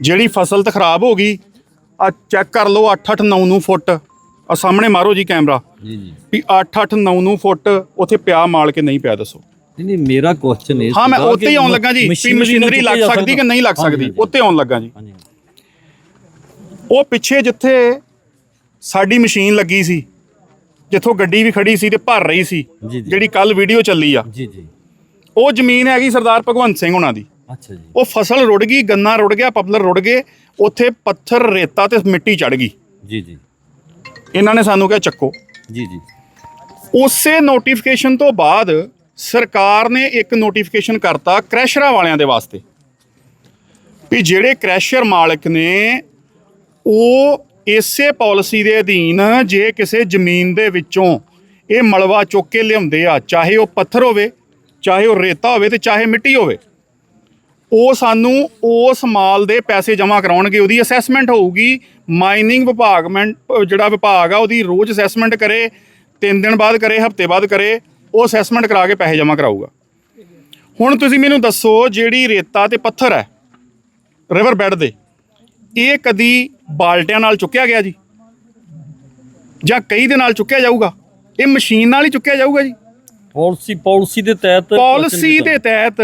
Speaker 6: ਜਿਹੜੀ ਫਸਲ ਤਾਂ ਖਰਾਬ ਹੋ ਗਈ ਆ ਚੈੱਕ ਕਰ ਲਓ 8 8 9 9 ਫੁੱਟ। ਆ ਸਾਹਮਣੇ ਮਾਰੋ ਜੀ ਕੈਮਰਾ।
Speaker 2: ਜੀ ਜੀ।
Speaker 6: ਵੀ 8 8 9 9 ਫੁੱਟ ਉੱਥੇ ਪਿਆ ਮਾਲ ਕੇ ਨਹੀਂ ਪਿਆ ਦੱਸੋ।
Speaker 2: ਨਹੀਂ ਨਹੀਂ ਮੇਰਾ ਕੁਐਸਚਨ ਇਹ
Speaker 6: ਹਾਂ ਮੈਂ ਉੱਤੇ ਹੀ ਆਉਣ ਲੱਗਾ ਜੀ। ਵੀ
Speaker 2: ਮਸ਼ੀਨਰੀ
Speaker 6: ਲੱਗ ਸਕਦੀ ਕਿ ਨਹੀਂ ਲੱਗ ਸਕਦੀ। ਉੱਤੇ ਆਉਣ ਲੱਗਾ ਜੀ। ਉਹ ਪਿੱਛੇ ਜਿੱਥੇ ਸਾਡੀ ਮਸ਼ੀਨ ਲੱਗੀ ਸੀ ਜਿੱਥੋਂ ਗੱਡੀ ਵੀ ਖੜੀ ਸੀ ਤੇ ਭਰ ਰਹੀ ਸੀ। ਜਿਹੜੀ ਕੱਲ ਵੀਡੀਓ ਚੱਲੀ ਆ।
Speaker 2: ਜੀ ਜੀ।
Speaker 6: ਉਹ ਜ਼ਮੀਨ ਹੈਗੀ ਸਰਦਾਰ ਭਗਵੰਤ ਸਿੰਘ ਉਹਨਾਂ ਦੀ।
Speaker 2: ਅੱਛਾ ਜੀ।
Speaker 6: ਉਹ ਫਸਲ ਰੁੜ ਗਈ ਗੰਨਾ ਰੁੜ ਗਿਆ ਪਪਲਰ ਰੁੜ ਗਏ ਉੱਥੇ ਪੱਥਰ ਰੇਤਾ ਤੇ ਮਿੱਟੀ ਚੜ ਗਈ।
Speaker 2: ਜੀ ਜੀ।
Speaker 6: ਇਹਨਾਂ ਨੇ ਸਾਨੂੰ ਕਿਹਾ ਚੱਕੋ।
Speaker 2: ਜੀ ਜੀ।
Speaker 6: ਉਸੇ ਨੋਟੀਫਿਕੇਸ਼ਨ ਤੋਂ ਬਾਅਦ ਸਰਕਾਰ ਨੇ ਇੱਕ ਨੋਟੀਫਿਕੇਸ਼ਨ ਕਰਤਾ ਕ੍ਰੈਸ਼ਰਾਂ ਵਾਲਿਆਂ ਦੇ ਵਾਸਤੇ। ਵੀ ਜਿਹੜੇ ਕ੍ਰੈਸ਼ਰ ਮਾਲਕ ਨੇ ਉਹ ਇਸੇ ਪਾਲਿਸੀ ਦੇ ਅਧੀਨ ਜੇ ਕਿਸੇ ਜ਼ਮੀਨ ਦੇ ਵਿੱਚੋਂ ਇਹ ਮਲਵਾ ਚੁੱਕ ਕੇ ਲਿਆਉਂਦੇ ਆ ਚਾਹੇ ਉਹ ਪੱਥਰ ਹੋਵੇ ਚਾਹੇ ਉਹ ਰੇਤਾ ਹੋਵੇ ਤੇ ਚਾਹੇ ਮਿੱਟੀ ਹੋਵੇ। ਉਹ ਸਾਨੂੰ ਉਸ ਮਾਲ ਦੇ ਪੈਸੇ ਜਮ੍ਹਾਂ ਕਰਾਉਣਗੇ ਉਹਦੀ ਅਸੈਸਮੈਂਟ ਹੋਊਗੀ ਮਾਈਨਿੰਗ ਵਿਭਾਗਮੈਂਟ ਜਿਹੜਾ ਵਿਭਾਗ ਆ ਉਹਦੀ ਰੋਜ਼ ਅਸੈਸਮੈਂਟ ਕਰੇ ਤਿੰਨ ਦਿਨ ਬਾਅਦ ਕਰੇ ਹਫ਼ਤੇ ਬਾਅਦ ਕਰੇ ਉਹ ਅਸੈਸਮੈਂਟ ਕਰਾ ਕੇ ਪੈਸੇ ਜਮ੍ਹਾਂ ਕਰਾਊਗਾ। ਹੁਣ ਤੁਸੀਂ ਮੈਨੂੰ ਦੱਸੋ ਜਿਹੜੀ ਰੇਤਾ ਤੇ ਪੱਥਰ ਹੈ ਰਿਵਰ ਬੈੱਡ ਦੇ ਇਹ ਕਦੀ ਬਾਲਟਿਆਂ ਨਾਲ ਚੁੱਕਿਆ ਗਿਆ ਜੀ? ਜਾਂ ਕਈ ਦੇ ਨਾਲ ਚੁੱਕਿਆ ਜਾਊਗਾ? ਇਹ ਮਸ਼ੀਨ ਨਾਲ ਹੀ ਚੁੱਕਿਆ ਜਾਊਗਾ ਜੀ?
Speaker 2: ਪਾਲਿਸੀ ਪਾਲਿਸੀ ਦੇ ਤਹਿਤ
Speaker 6: ਪਾਲਿਸੀ ਦੇ ਤਹਿਤ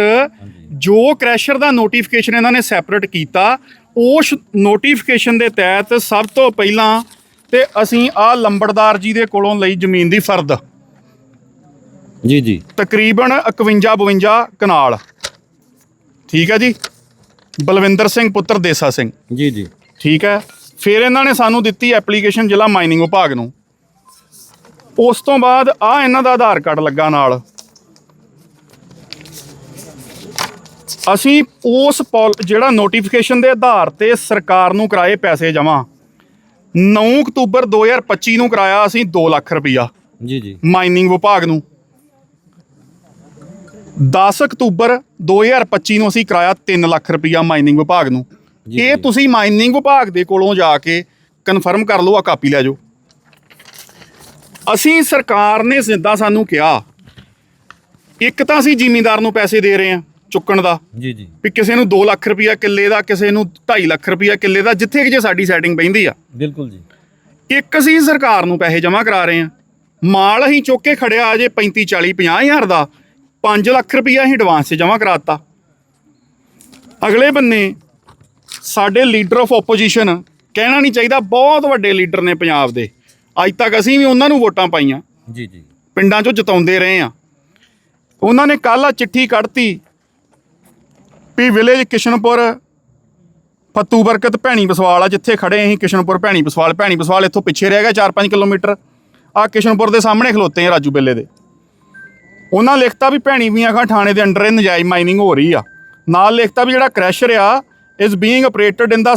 Speaker 6: ਜੋ ਕ੍ਰੈਸ਼ਰ ਦਾ ਨੋਟੀਫਿਕੇਸ਼ਨ ਇਹਨਾਂ ਨੇ ਸੈਪਰੇਟ ਕੀਤਾ ਉਸ ਨੋਟੀਫਿਕੇਸ਼ਨ ਦੇ ਤਹਿਤ ਸਭ ਤੋਂ ਪਹਿਲਾਂ ਤੇ ਅਸੀਂ ਆ ਲੰਬੜਦਾਰ ਜੀ ਦੇ ਕੋਲੋਂ ਲਈ ਜ਼ਮੀਨ ਦੀ ਫਰਦ।
Speaker 2: ਜੀ ਜੀ।
Speaker 6: ਤਕਰੀਬਨ 51 52 ਕਨਾਲ। ਠੀਕ ਹੈ ਜੀ? ਬਲਵਿੰਦਰ ਸਿੰਘ ਪੁੱਤਰ ਦੇਸਾ ਸਿੰਘ।
Speaker 2: ਜੀ ਜੀ।
Speaker 6: ਠੀਕ ਹੈ? ਫਿਰ ਇਹਨਾਂ ਨੇ ਸਾਨੂੰ ਦਿੱਤੀ ਐਪਲੀਕੇਸ਼ਨ ਜ਼ਿਲ੍ਹਾ ਮਾਈਨਿੰਗ ਵਿਭਾਗ ਨੂੰ। ਉਸ ਤੋਂ ਬਾਅਦ ਆ ਇਹਨਾਂ ਦਾ ਆਧਾਰ ਕਾਰਡ ਲੱਗਾ ਨਾਲ। ਅਸੀਂ ਉਸ ਪੋਲ- ਜਿਹੜਾ ਨੋਟੀਫਿਕੇਸ਼ਨ ਦੇ ਆਧਾਰ ਤੇ ਸਰਕਾਰ ਨੂੰ ਕਰਾਏ ਪੈਸੇ ਜਮ੍ਹਾਂ 9 ਅਕਤੂਬਰ 2025 ਨੂੰ ਕਰਾਇਆ ਅਸੀਂ 2 ਲੱਖ ਰੁਪਈਆ
Speaker 2: ਜੀ ਜੀ।
Speaker 6: ਮਾਈਨਿੰਗ ਵਿਭਾਗ ਨੂੰ। 10 ਅਕਤੂਬਰ 2025 ਨੂੰ ਅਸੀਂ ਕਰਾਇਆ 3 ਲੱਖ ਰੁਪਈਆ ਮਾਈਨਿੰਗ ਵਿਭਾਗ ਨੂੰ। ਇਹ। ਤੁਸੀਂ ਮਾਈਨਿੰਗ ਵਿਭਾਗ ਦੇ ਕੋਲੋਂ ਜਾ ਕੇ ਕਨਫਰਮ ਕਰ ਲਓ ਆ ਕਾਪੀ ਲੈ ਜਾਓ। ਅਸੀਂ ਸਰਕਾਰ ਨੇ ਸਿੱਧਾ ਸਾਨੂੰ ਕਿਹਾ ਇੱਕ ਤਾਂ ਅਸੀਂ ਜ਼ਿਮੀਂਦਾਰ ਨੂੰ ਪੈਸੇ ਦੇ ਰਹੇ ਹਾਂ। ਚੁੱਕਣ ਦਾ
Speaker 2: ਜੀ ਜੀ।
Speaker 6: ਵੀ ਕਿਸੇ ਨੂੰ 2 ਲੱਖ ਰੁਪਈਆ ਕਿੱਲੇ ਦਾ ਕਿਸੇ ਨੂੰ 2.5 ਲੱਖ ਰੁਪਈਆ ਕਿੱਲੇ ਦਾ ਜਿੱਥੇ ਕਿ ਜੇ ਸਾਡੀ ਸੈਟਿੰਗ ਪੈਂਦੀ ਆ।
Speaker 2: ਬਿਲਕੁਲ ਜੀ।
Speaker 6: ਇੱਕ ਅਸੀਂ ਸਰਕਾਰ ਨੂੰ ਪੈਸੇ ਜਮ੍ਹਾਂ ਕਰਾ ਰਹੇ ਹਾਂ। ਮਾਲ ਅਸੀਂ ਚੁੱਕ ਕੇ ਖੜਿਆ ਅਜੇ 35 40 50 ਹਜ਼ਾਰ ਦਾ। 5 ਲੱਖ ਰੁਪਈਆ ਅਸੀਂ ਐਡਵਾਂਸ 'ਚ ਜਮ੍ਹਾਂ ਕਰਾਤਾ ਅਗਲੇ ਬੰਨੇ ਸਾਡੇ ਲੀਡਰ ਆਫ ਆਪੋਜੀਸ਼ਨ ਕਹਿਣਾ ਨਹੀਂ ਚਾਹੀਦਾ ਬਹੁਤ ਵੱਡੇ ਲੀਡਰ ਨੇ ਪੰਜਾਬ ਦੇ। ਅੱਜ ਤੱਕ ਅਸੀਂ ਵੀ ਉਹਨਾਂ ਨੂੰ ਵੋਟਾਂ ਪਾਈਆਂ।
Speaker 2: ਜੀ ਜੀ।
Speaker 6: ਪਿੰਡਾਂ 'ਚੋਂ ਜਿਤਾਉਂਦੇ ਰਹੇ ਆ ਉਹਨਾਂ ਨੇ ਕੱਲ ਆ ਚਿੱਠੀ ਕੱਢਤੀ ਵੀ ਵਿਲੇਜ ਕਿਸ਼ਨਪੁਰ, ਫੱਤੂ ਬਰਕਤ, ਭੈਣੀ ਬਸਵਾਲ ਆ ਜਿੱਥੇ ਖੜੇ ਅਸੀਂ ਕਿਸ਼ਨਪੁਰ, ਭੈਣੀ ਬਸਵਾਲ ਭੈਣੀ ਬਸਵਾਲ ਇੱਥੋਂ ਪਿੱਛੇ ਰਹਿ ਗਿਆ 4-5 ਕਿਲੋਮੀਟਰ। ਆ ਕਿਸ਼ਨਪੁਰ ਦੇ ਸਾਹਮਣੇ ਖਲੋਤੇ ਆ ਰਾਜੂ ਬੇਲੇ ਦੇ। ਉਹਨਾਂ ਲਿਖਤਾ ਵੀ ਭੈਣੀ ਮੀਆਂ ਖਾਂ ਥਾਣੇ ਦੇ ਅੰਡਰ ਇਹ ਨਜਾਇਜ਼ ਮਾਈਨਿੰਗ ਹੋ ਰਹੀ ਆ। ਨਾਲ ਲਿਖਤਾ ਵੀ ਜਿਹੜਾ ਕ੍ਰੈਸ਼ਰ ਆ is being operated in the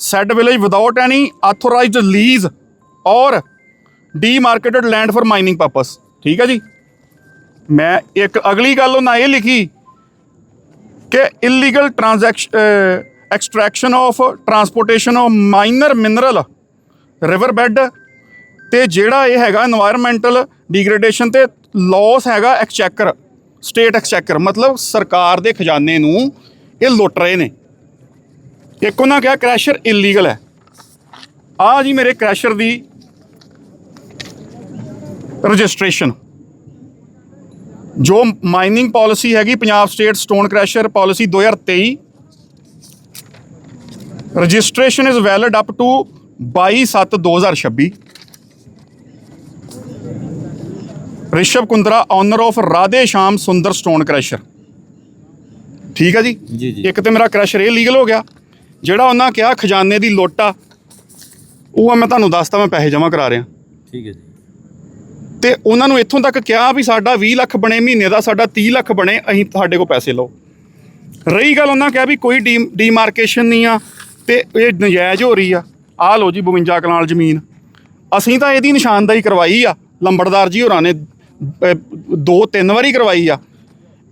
Speaker 6: said village without any authorized lease or demarcated land for mining purpose ਠੀਕ ਹੈ ਜੀ? ਮੈਂ ਇੱਕ ਅਗਲੀ ਗੱਲ ਉਹਨਾਂ ਇਹ ਲਿਖੀ ਕਿ illegal transaction extraction of transportation of minor mineral river bed ਤੇ ਜਿਹੜਾ ਇਹ ਹੈਗਾ এনवायरमेंटल ਡਿਗਰੇਡੇਸ਼ਨ ਤੇ ਲਾਸ ਹੈਗਾ ਐਕਸਚੈਕਰ ਸਟੇਟ ਐਕਸਚੈਕਰ ਮਤਲਬ ਸਰਕਾਰ ਦੇ ਖਜ਼ਾਨੇ ਨੂੰ ਇਹ ਲੁੱਟ ਰਹੇ ਨੇ। ਇੱਕ ਉਹਨਾਂ ਕਿਹਾ ਕ੍ਰੈਸ਼ਰ ਇਲੀਗਲ ਹੈ। ਆ ਜੀ ਮੇਰੇ ਕ੍ਰੈਸ਼ਰ ਦੀ ਰਜਿਸਟ੍ਰੇਸ਼ਨ ਜੋ ਮਾਈਨਿੰਗ ਪਾਲਿਸੀ ਹੈਗੀ Punjab state stone crusher policy 2023 registration is valid up to 22/7/2026 Rishav Kundra owner of Radhe Shyam Sundar stone crusher ਠੀਕ ਹੈ ਜੀ? ਇੱਕ ਤੇ ਮੇਰਾ ਕ੍ਰੈਸ਼ਰ ਇਹ ਲੀਗਲ ਹੋ ਗਿਆ ਜਿਹੜਾ ਉਹਨਾਂ ਕਿਹਾ ਖਜ਼ਾਨੇ ਦੀ ਲੁੱਟ ਆ ਉਹ ਮੈਂ ਤੁਹਾਨੂੰ ਦੱਸਤਾ ਮੈਂ ਪੈਸੇ ਜਮ੍ਹਾਂ ਕਰਾ ਰਿਹਾ।
Speaker 2: ਠੀਕ ਹੈ ਜੀ।
Speaker 6: ਤੇ ਉਹਨਾਂ ਨੂੰ ਇੱਥੋਂ ਤੱਕ ਕਿਹਾ ਵੀ ਸਾਡਾ 20 ਲੱਖ ਬਣੇ ਮਹੀਨੇ ਦਾ, ਸਾਡਾ 30 ਲੱਖ ਬਣੇ, ਅਸੀਂ ਤੁਹਾਡੇ ਕੋਲ ਪੈਸੇ ਲਓ। ਰਹੀ ਗੱਲ ਉਹਨਾਂ ਕਿਹਾ ਵੀ ਕੋਈ ਡੀ, ਡੀਮਾਰਕੇਸ਼ਨ ਨਹੀਂ ਆ ਤੇ ਇਹ ਨਜਾਇਜ਼ ਹੋ ਰਹੀ ਆ। ਆਹ ਲਓ ਜੀ 52 ਕਨਾਲ ਜ਼ਮੀਨ। ਅਸੀਂ ਤਾਂ ਇਹਦੀ ਨਿਸ਼ਾਨਦਾਈ ਕਰਵਾਈ ਆ, ਲੰਬੜਦਾਰ ਜੀ ਹੋਰਾਂ ਨੇ ਦੋ, ਤਿੰਨ ਵਾਰੀ ਕਰਵਾਈ ਆ।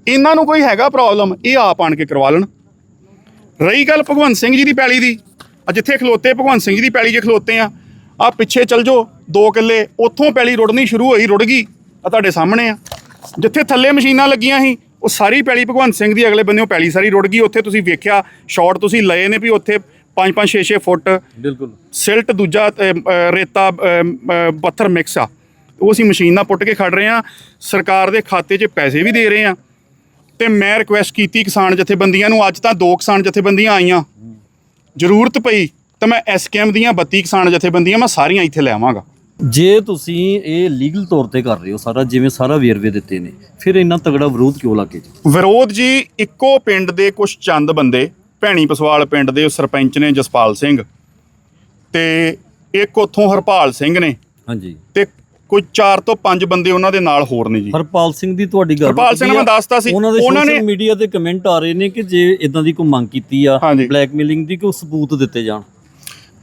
Speaker 6: ਇਹਨਾਂ ਨੂੰ ਕੋਈ ਹੈਗਾ ਪ੍ਰੋਬਲਮ ਇਹ ਆਪ ਆਣ ਕੇ ਕਰਵਾ ਲੈਣ। ਰਹੀ ਗੱਲ ਭਗਵੰਤ ਸਿੰਘ ਜੀ ਦੀ ਪੈਲੀ ਦੀ। ਆ ਜਿੱਥੇ ਖਲੋਤੇ ਭਗਵੰਤ ਸਿੰਘ ਜੀ ਦੀ ਪੈਲੀ 'ਚ ਖਲੋਤੇ ਆ ਆ ਪਿੱਛੇ ਚੱਲ ਜਾਓ। ਦੋ ਕਿੱਲੇ ਉੱਥੋਂ ਪੈਲੀ ਰੁੜਨੀ ਸ਼ੁਰੂ ਹੋਈ ਰੁੜ ਗਈ। ਆ ਤੁਹਾਡੇ ਸਾਹਮਣੇ ਆ। ਜਿੱਥੇ ਥੱਲੇ ਮਸ਼ੀਨਾਂ ਲੱਗੀਆਂ ਸੀ ਉਹ ਸਾਰੀ ਪੈਲੀ ਭਗਵੰਤ ਸਿੰਘ ਦੀ ਅਗਲੇ ਬੰਨੇੋਂ ਪੈਲੀ ਸਾਰੀ ਰੁੜ ਗਈ। ਉੱਥੇ ਤੁਸੀਂ ਵੇਖਿਆ ਸ਼ਾਟ ਤੁਸੀਂ ਲਏ ਨੇ ਵੀ ਉੱਥੇ 5-5 6-6 ਫੁੱਟ।
Speaker 2: ਬਿਲਕੁਲ।
Speaker 6: ਸਿਲਟ ਦੂਜਾ ਰੇਤਾ ਪੱਥਰ ਮਿਕਸ ਆ। ਉਹ ਅਸੀਂ ਮਸ਼ੀਨ ਨਾਲ ਪੁੱਟ ਕੇ ਖੜ ਰਹੇ ਆ। ਸਰਕਾਰ ਦੇ ਖਾਤੇ 'ਚ ਪੈਸੇ ਵੀ ਦੇ ਰਹੇ ਆ। ਤੇ ਮੈਂ ਰਿਕੁਐਸਟ ਕੀਤੀ ਕਿਸਾਨ ਜਥੇਬੰਦੀਆਂ ਨੂੰ ਅੱਜ ਤਾਂ ਦੋ ਕਿਸਾਨ ਜਥੇਬੰਦੀਆਂ ਆਈਆਂ। ਜ਼ਰੂਰਤ ਪਈ ਤਾਂ ਮੈਂ ਐਸਕੇਐਮ ਦੀਆਂ 32 ਕਿਸਾਨ ਜਥੇਬੰਦੀਆਂ ਮੈਂ ਸਾਰੀਆਂ ਇੱਥੇ ਲੈ ਆਵਾਂਗਾ।
Speaker 2: ਜੇ ਤੁਸੀਂ ਇਹ ਲੀਗਲ ਤੌਰ ਤੇ ਕਰ ਰਹੇ ਹੋ ਸਾਰਾ ਜਿਵੇਂ ਸਾਰਾ ਵੇਰਵੇ ਦਿੱਤੇ ਨੇ ਫਿਰ ਇੰਨਾ ਤਗੜਾ ਵਿਰੋਧ ਕਿਉਂ ਲੱਗੇ ਜੀ?
Speaker 6: ਵਿਰੋਧ ਜੀ ਇੱਕੋ ਪਿੰਡ ਦੇ ਕੁਝ ਚੰਦ ਬੰਦੇ ਭੈਣੀ ਪਸਵਾਲ ਪਿੰਡ ਦੇ ਸਰਪੰਚ ਨੇ ਜਸਪਾਲ ਸਿੰਘ ਤੇ ਇੱਕ ਉੱਥੋਂ ਹਰਪਾਲ ਸਿੰਘ ਨੇ
Speaker 2: ਹਾਂਜੀ।
Speaker 6: ਤੇ ਕੋਈ 4 ਤੋਂ 5 ਬੰਦੇ ਉਹਨਾਂ ਦੇ ਨਾਲ ਹੋਰ ਨੇ ਜੀ।
Speaker 2: ਹਰਪਾਲ ਸਿੰਘ ਦੀ ਤੁਹਾਡੀ ਗੱਲ
Speaker 6: ਹਰਪਾਲ ਸਿੰਘ ਮੈਂ ਦੱਸਤਾ ਸੀ।
Speaker 2: ਉਹਨਾਂ ਦੇ
Speaker 6: ਨੇ-
Speaker 2: ਮੀਡੀਆ ਤੇ ਕਮੈਂਟ ਆ ਰਹੇ ਨੇ ਕਿ ਜੇ ਇਦਾਂ ਦੀ ਕੋਈ ਮੰਗ ਕੀਤੀ ਆ। ਬਲੈਕਮੇਲਿੰਗ ਦੀ ਕੋਈ ਸਬੂਤ ਦਿੱਤੇ ਜਾਣ।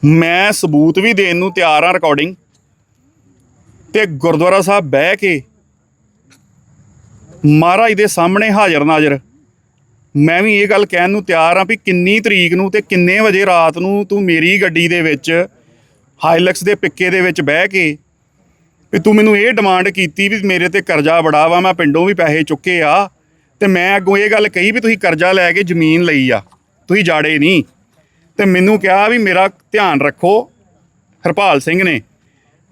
Speaker 6: ਮੈਂ ਸਬੂਤ ਵੀ ਦੇਣ ਨੂੰ ਤਿਆਰ ਹਾਂ ਰਿਕਾਰਡਿੰਗ ਤੇ ਗੁਰਦੁਆਰਾ ਸਾਹਿਬ ਬਹਿ ਕੇ ਮਹਾਰਾਜ ਦੇ ਸਾਹਮਣੇ ਹਾਜ਼ਰ ਨਾਜ਼ਰ। ਮੈਂ ਵੀ ਇਹ ਗੱਲ ਕਹਿਣ ਨੂੰ ਤਿਆਰ ਹਾਂ ਵੀ ਕਿੰਨੀ ਤਰੀਕ ਨੂੰ ਤੇ ਕਿੰਨੇ ਵਜੇ ਰਾਤ ਨੂੰ ਤੂੰ ਮੇਰੀ ਗੱਡੀ ਦੇ ਵਿੱਚ, ਹਾਈਲੈਕਸ ਦੇ ਪਿੱਕੇ ਦੇ ਵਿੱਚ ਬਹਿ ਕੇ ਵੀ ਤੂੰ ਮੈਨੂੰ ਇਹ ਡਿਮਾਂਡ ਕੀਤੀ ਵੀ ਮੇਰੇ ਤੇ ਕਰਜ਼ਾ ਬੜਾ ਵਾ, ਮੈਂ ਪਿੰਡੋਂ ਵੀ ਪੈਸੇ ਚੁੱਕੇ ਆ ਤੇ ਮੈਂ ਅੱਗੋਂ ਇਹ ਗੱਲ ਕਹੀ ਵੀ ਤੁਸੀਂ ਕਰਜ਼ਾ ਲੈ ਕੇ ਜ਼ਮੀਨ ਲਈ ਆ, ਤੁਸੀਂ ਜਾੜੇ ਨਹੀਂ। ਤੇ ਮੈਨੂੰ ਕਿਹਾ ਵੀ ਮੇਰਾ ਧਿਆਨ ਰੱਖੋ, ਹਰਪਾਲ ਸਿੰਘ ਨੇ।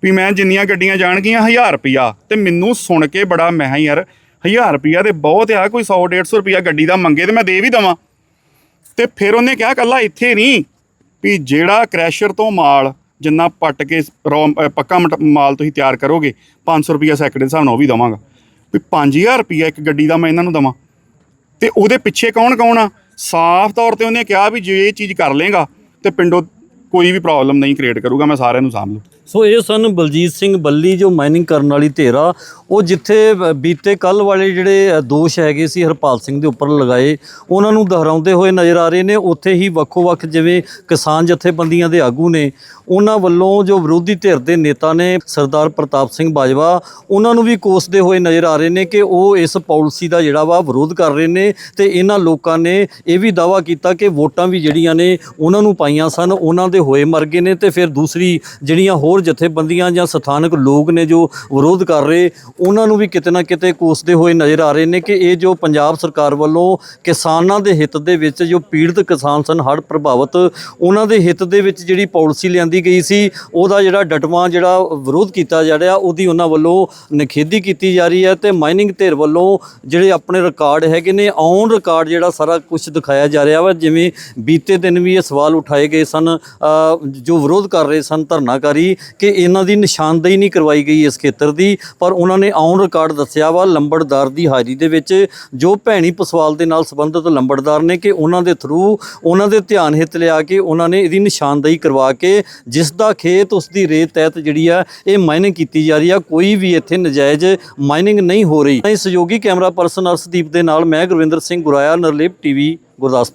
Speaker 6: ਵੀ ਮੈਂ ਜਿੰਨੀਆਂ ਗੱਡੀਆਂ ਜਾਣਗੀਆਂ 1000 ਰੁਪਿਆ ਤੇ ਮੈਨੂੰ ਸੁਣ ਕੇ ਬੜਾ ਮੈਂ ਯਾਰ 1000 ਰੁਪਿਆ ਤੇ ਬਹੁਤ ਆ ਕੋਈ 100 150 ਰੁਪਿਆ ਗੱਡੀ ਦਾ ਮੰਗੇ ਤੇ ਮੈਂ ਦੇ ਵੀ ਦਵਾਂ। ਤੇ ਫਿਰ ਉਹਨੇ ਕਿਹਾ ਕੱਲਾ ਇੱਥੇ ਨਹੀਂ ਵੀ ਜਿਹੜਾ ਕ੍ਰੈਸ਼ਰ ਤੋਂ ਮਾਲ ਜਿੰਨਾ ਪੱਟ ਕੇ raw, ਪੱਕਾ ਮਟ- ਮਾਲ ਤੁਸੀਂ ਤਿਆਰ ਕਰੋਗੇ 500 ਰੁਪਿਆ ਸੈਕਿੰਡ ਦੇ ਹਿਸਾਬ ਨਾਲ ਉਹ ਵੀ ਦਵਾਂਗਾ। ਵੀ 5000 ਰੁਪਿਆ ਇੱਕ ਗੱਡੀ ਦਾ ਮੈਂ ਇਹਨਾਂ ਨੂੰ ਦਵਾਂ। ਤੇ ਉਹਦੇ ਪਿੱਛੇ ਕੌਣ ਕੌਣ ਆ? ਸਾਫ਼ ਤੌਰ ਤੇ ਉਹਨੇ ਕਿਹਾ ਵੀ ਜੇ ਇਹ ਚੀਜ਼ ਕਰ ਲੇਗਾ ਤੇ ਪਿੰਡੋਂ ਕੋਈ ਵੀ ਪ੍ਰੋਬਲਮ ਨਹੀਂ ਕ੍ਰੀਏਟ ਕਰੂਗਾ ਮੈਂ ਸਾਰਿਆਂ ਨੂੰ ਸਾਂਭ ਲੂ
Speaker 2: ਸੋ ਇਹ ਸਨ ਬਲਜੀਤ ਸਿੰਘ ਬੱਲੀ ਜੋ ਮਾਈਨਿੰਗ ਕਰਨ ਵਾਲੀ ਧੇਰਾ। ਉਹ ਜਿੱਥੇ ਬੀਤੇ ਕੱਲ ਵਾਲੇ ਜਿਹੜੇ ਦੋਸ਼ ਹੈਗੇ ਸੀ ਹਰਪਾਲ ਸਿੰਘ ਦੇ ਉੱਪਰ ਲਗਾਏ, ਉਹਨਾਂ ਨੂੰ ਦੁਹਰਾਉਂਦੇ ਹੋਏ ਨਜ਼ਰ ਆ ਰਹੇ ਨੇ। ਉੱਥੇ ਹੀ ਵੱਖੋ-ਵੱਖ ਜਿਵੇਂ ਕਿਸਾਨ ਜਥੇਬੰਦੀਆਂ ਦੇ ਆਗੂ ਨੇ, ਉਹਨਾਂ ਵੱਲੋਂ ਜੋ ਵਿਰੋਧੀ ਧਿਰ ਦੇ ਨੇਤਾ ਨੇ ਸਰਦਾਰ ਪ੍ਰਤਾਪ ਸਿੰਘ ਬਾਜਵਾ, ਉਹਨਾਂ ਨੂੰ ਵੀ ਕੋਸਦੇ ਹੋਏ ਨਜ਼ਰ ਆ ਰਹੇ ਨੇ ਕਿ ਉਹ ਇਸ ਪਾਲਿਸੀ ਦਾ ਜਿਹੜਾ ਵਾ ਵਿਰੋਧ ਕਰ ਰਹੇ ਨੇ ਤੇ ਇਹਨਾਂ ਲੋਕਾਂ ਨੇ ਇਹ ਵੀ ਦਾਵਾ ਕੀਤਾ ਕਿ ਵੋਟਾਂ ਵੀ ਜਿਹੜੀਆਂ ਨੇ, ਉਹਨਾਂ ਨੂੰ ਪਾਈਆਂ ਸਨ, ਉਹਨਾਂ ਦੇ ਹੋਏ ਮਰ ਗਏ ਨੇ ਤੇ ਫਿਰ ਦੂਸਰੀ ਜਿਹੜੀਆਂ ਹੋਰ ਜਥੇਬੰਦੀਆਂ ਜਾਂ ਸਥਾਨਕ ਲੋਕ ਨੇ ਜੋ ਵਿਰੋਧ ਕਰ ਰਹੇ, ਉਹਨਾਂ ਨੂੰ ਵੀ ਕਿਤੇ ਨਾ ਕਿਤੇ ਕੋਸਦੇ ਹੋਏ ਨਜ਼ਰ ਆ ਰਹੇ ਨੇ ਕਿ ਇਹ ਜੋ ਪੰਜਾਬ ਸਰਕਾਰ ਵੱਲੋਂ ਕਿਸਾਨਾਂ ਦੇ ਹਿੱਤ ਦੇ ਵਿੱਚ ਜੋ ਪੀੜਤ ਕਿਸਾਨ ਸਨ, ਹੜ੍ਹ ਪ੍ਰਭਾਵਿਤ, ਉਹਨਾਂ ਦੇ ਹਿੱਤ ਦੇ ਵਿੱਚ ਜਿਹੜੀ ਪਾਲਿਸੀ ਲਿਆਂਦੀ ਗਈ ਸੀ, ਉਹਦਾ ਜਿਹੜਾ ਡਟਵਾਂ ਜਿਹੜਾ ਵਿਰੋਧ ਕੀਤਾ ਜਾ ਰਿਹਾ, ਉਹਦੀ ਉਹਨਾਂ ਵੱਲੋਂ ਨਖੇਦੀ ਕੀਤੀ ਜਾ ਰਹੀ ਹੈ ਤੇ ਮਾਈਨਿੰਗ ਧਿਰ ਵੱਲੋਂ ਜਿਹੜੇ ਆਪਣੇ ਰਿਕਾਰਡ ਹੈਗੇ ਨੇ ਔਨ ਰਿਕਾਰਡ ਜਿਹੜਾ ਸਾਰਾ ਕੁਝ ਦਿਖਾਇਆ ਜਾ ਰਿਹਾ ਵਾ, ਜਿਵੇਂ ਬੀਤੇ ਦਿਨ ਵੀ ਇਹ ਸਵਾਲ ਉਠਾਏ ਗਏ ਸਨ ਜੋ ਵਿਰੋਧ ਕਰ ਰਹੇ ਸਨ ਧਰਨਾਕਾਰੀ ਕਿ ਇਹਨਾਂ ਦੀ ਨਿਸ਼ਾਨਦੇਹੀ ਨਹੀਂ ਕਰਵਾਈ ਗਈ ਇਸ ਖੇਤਰ ਦੀ, ਪਰ ਉਹਨਾਂ ਨੇ ਔਨ ਰਿਕਾਰਡ ਦੱਸਿਆ ਵਾ ਲੰਬੜਦਾਰ ਦੀ ਹਾਜ਼ਰੀ ਦੇ ਵਿੱਚ, ਜੋ ਭੈਣੀ ਪਸਵਾਲ ਦੇ ਨਾਲ ਸੰਬੰਧਿਤ ਲੰਬੜਦਾਰ ਨੇ ਕਿ ਉਹਨਾਂ ਦੇ ਥਰੂ ਉਹਨਾਂ ਦੇ ਧਿਆਨ ਹਿੱਤ ਲਿਆ ਕੇ ਉਹਨਾਂ ਨੇ ਇਹਦੀ ਨਿਸ਼ਾਨਦੇਹੀ ਕਰਵਾ ਕੇ ਜਿਸ ਦਾ ਖੇਤ ਉਸ ਦੀ ਰੇਤ ਤਹਿਤ ਜਿਹੜੀ ਆ, ਇਹ ਮਾਈਨਿੰਗ ਕੀਤੀ ਜਾ ਰਹੀ ਆ, ਕੋਈ ਵੀ ਇੱਥੇ ਨਜਾਇਜ਼ ਮਾਈਨਿੰਗ ਨਹੀਂ ਹੋ ਰਹੀ। ਸਹਿਯੋਗੀ ਕੈਮਰਾ ਪਰਸਨ ਅਰਸ਼ਦੀਪ ਦੇ ਨਾਲ ਮੈਂ ਗੁਰਵਿੰਦਰ ਸਿੰਘ ਗੁਰਾਇਆ, ਨਰਲੇਪ ਟੀਵੀ, ਗੁਰਦਾਸਪੁਰ।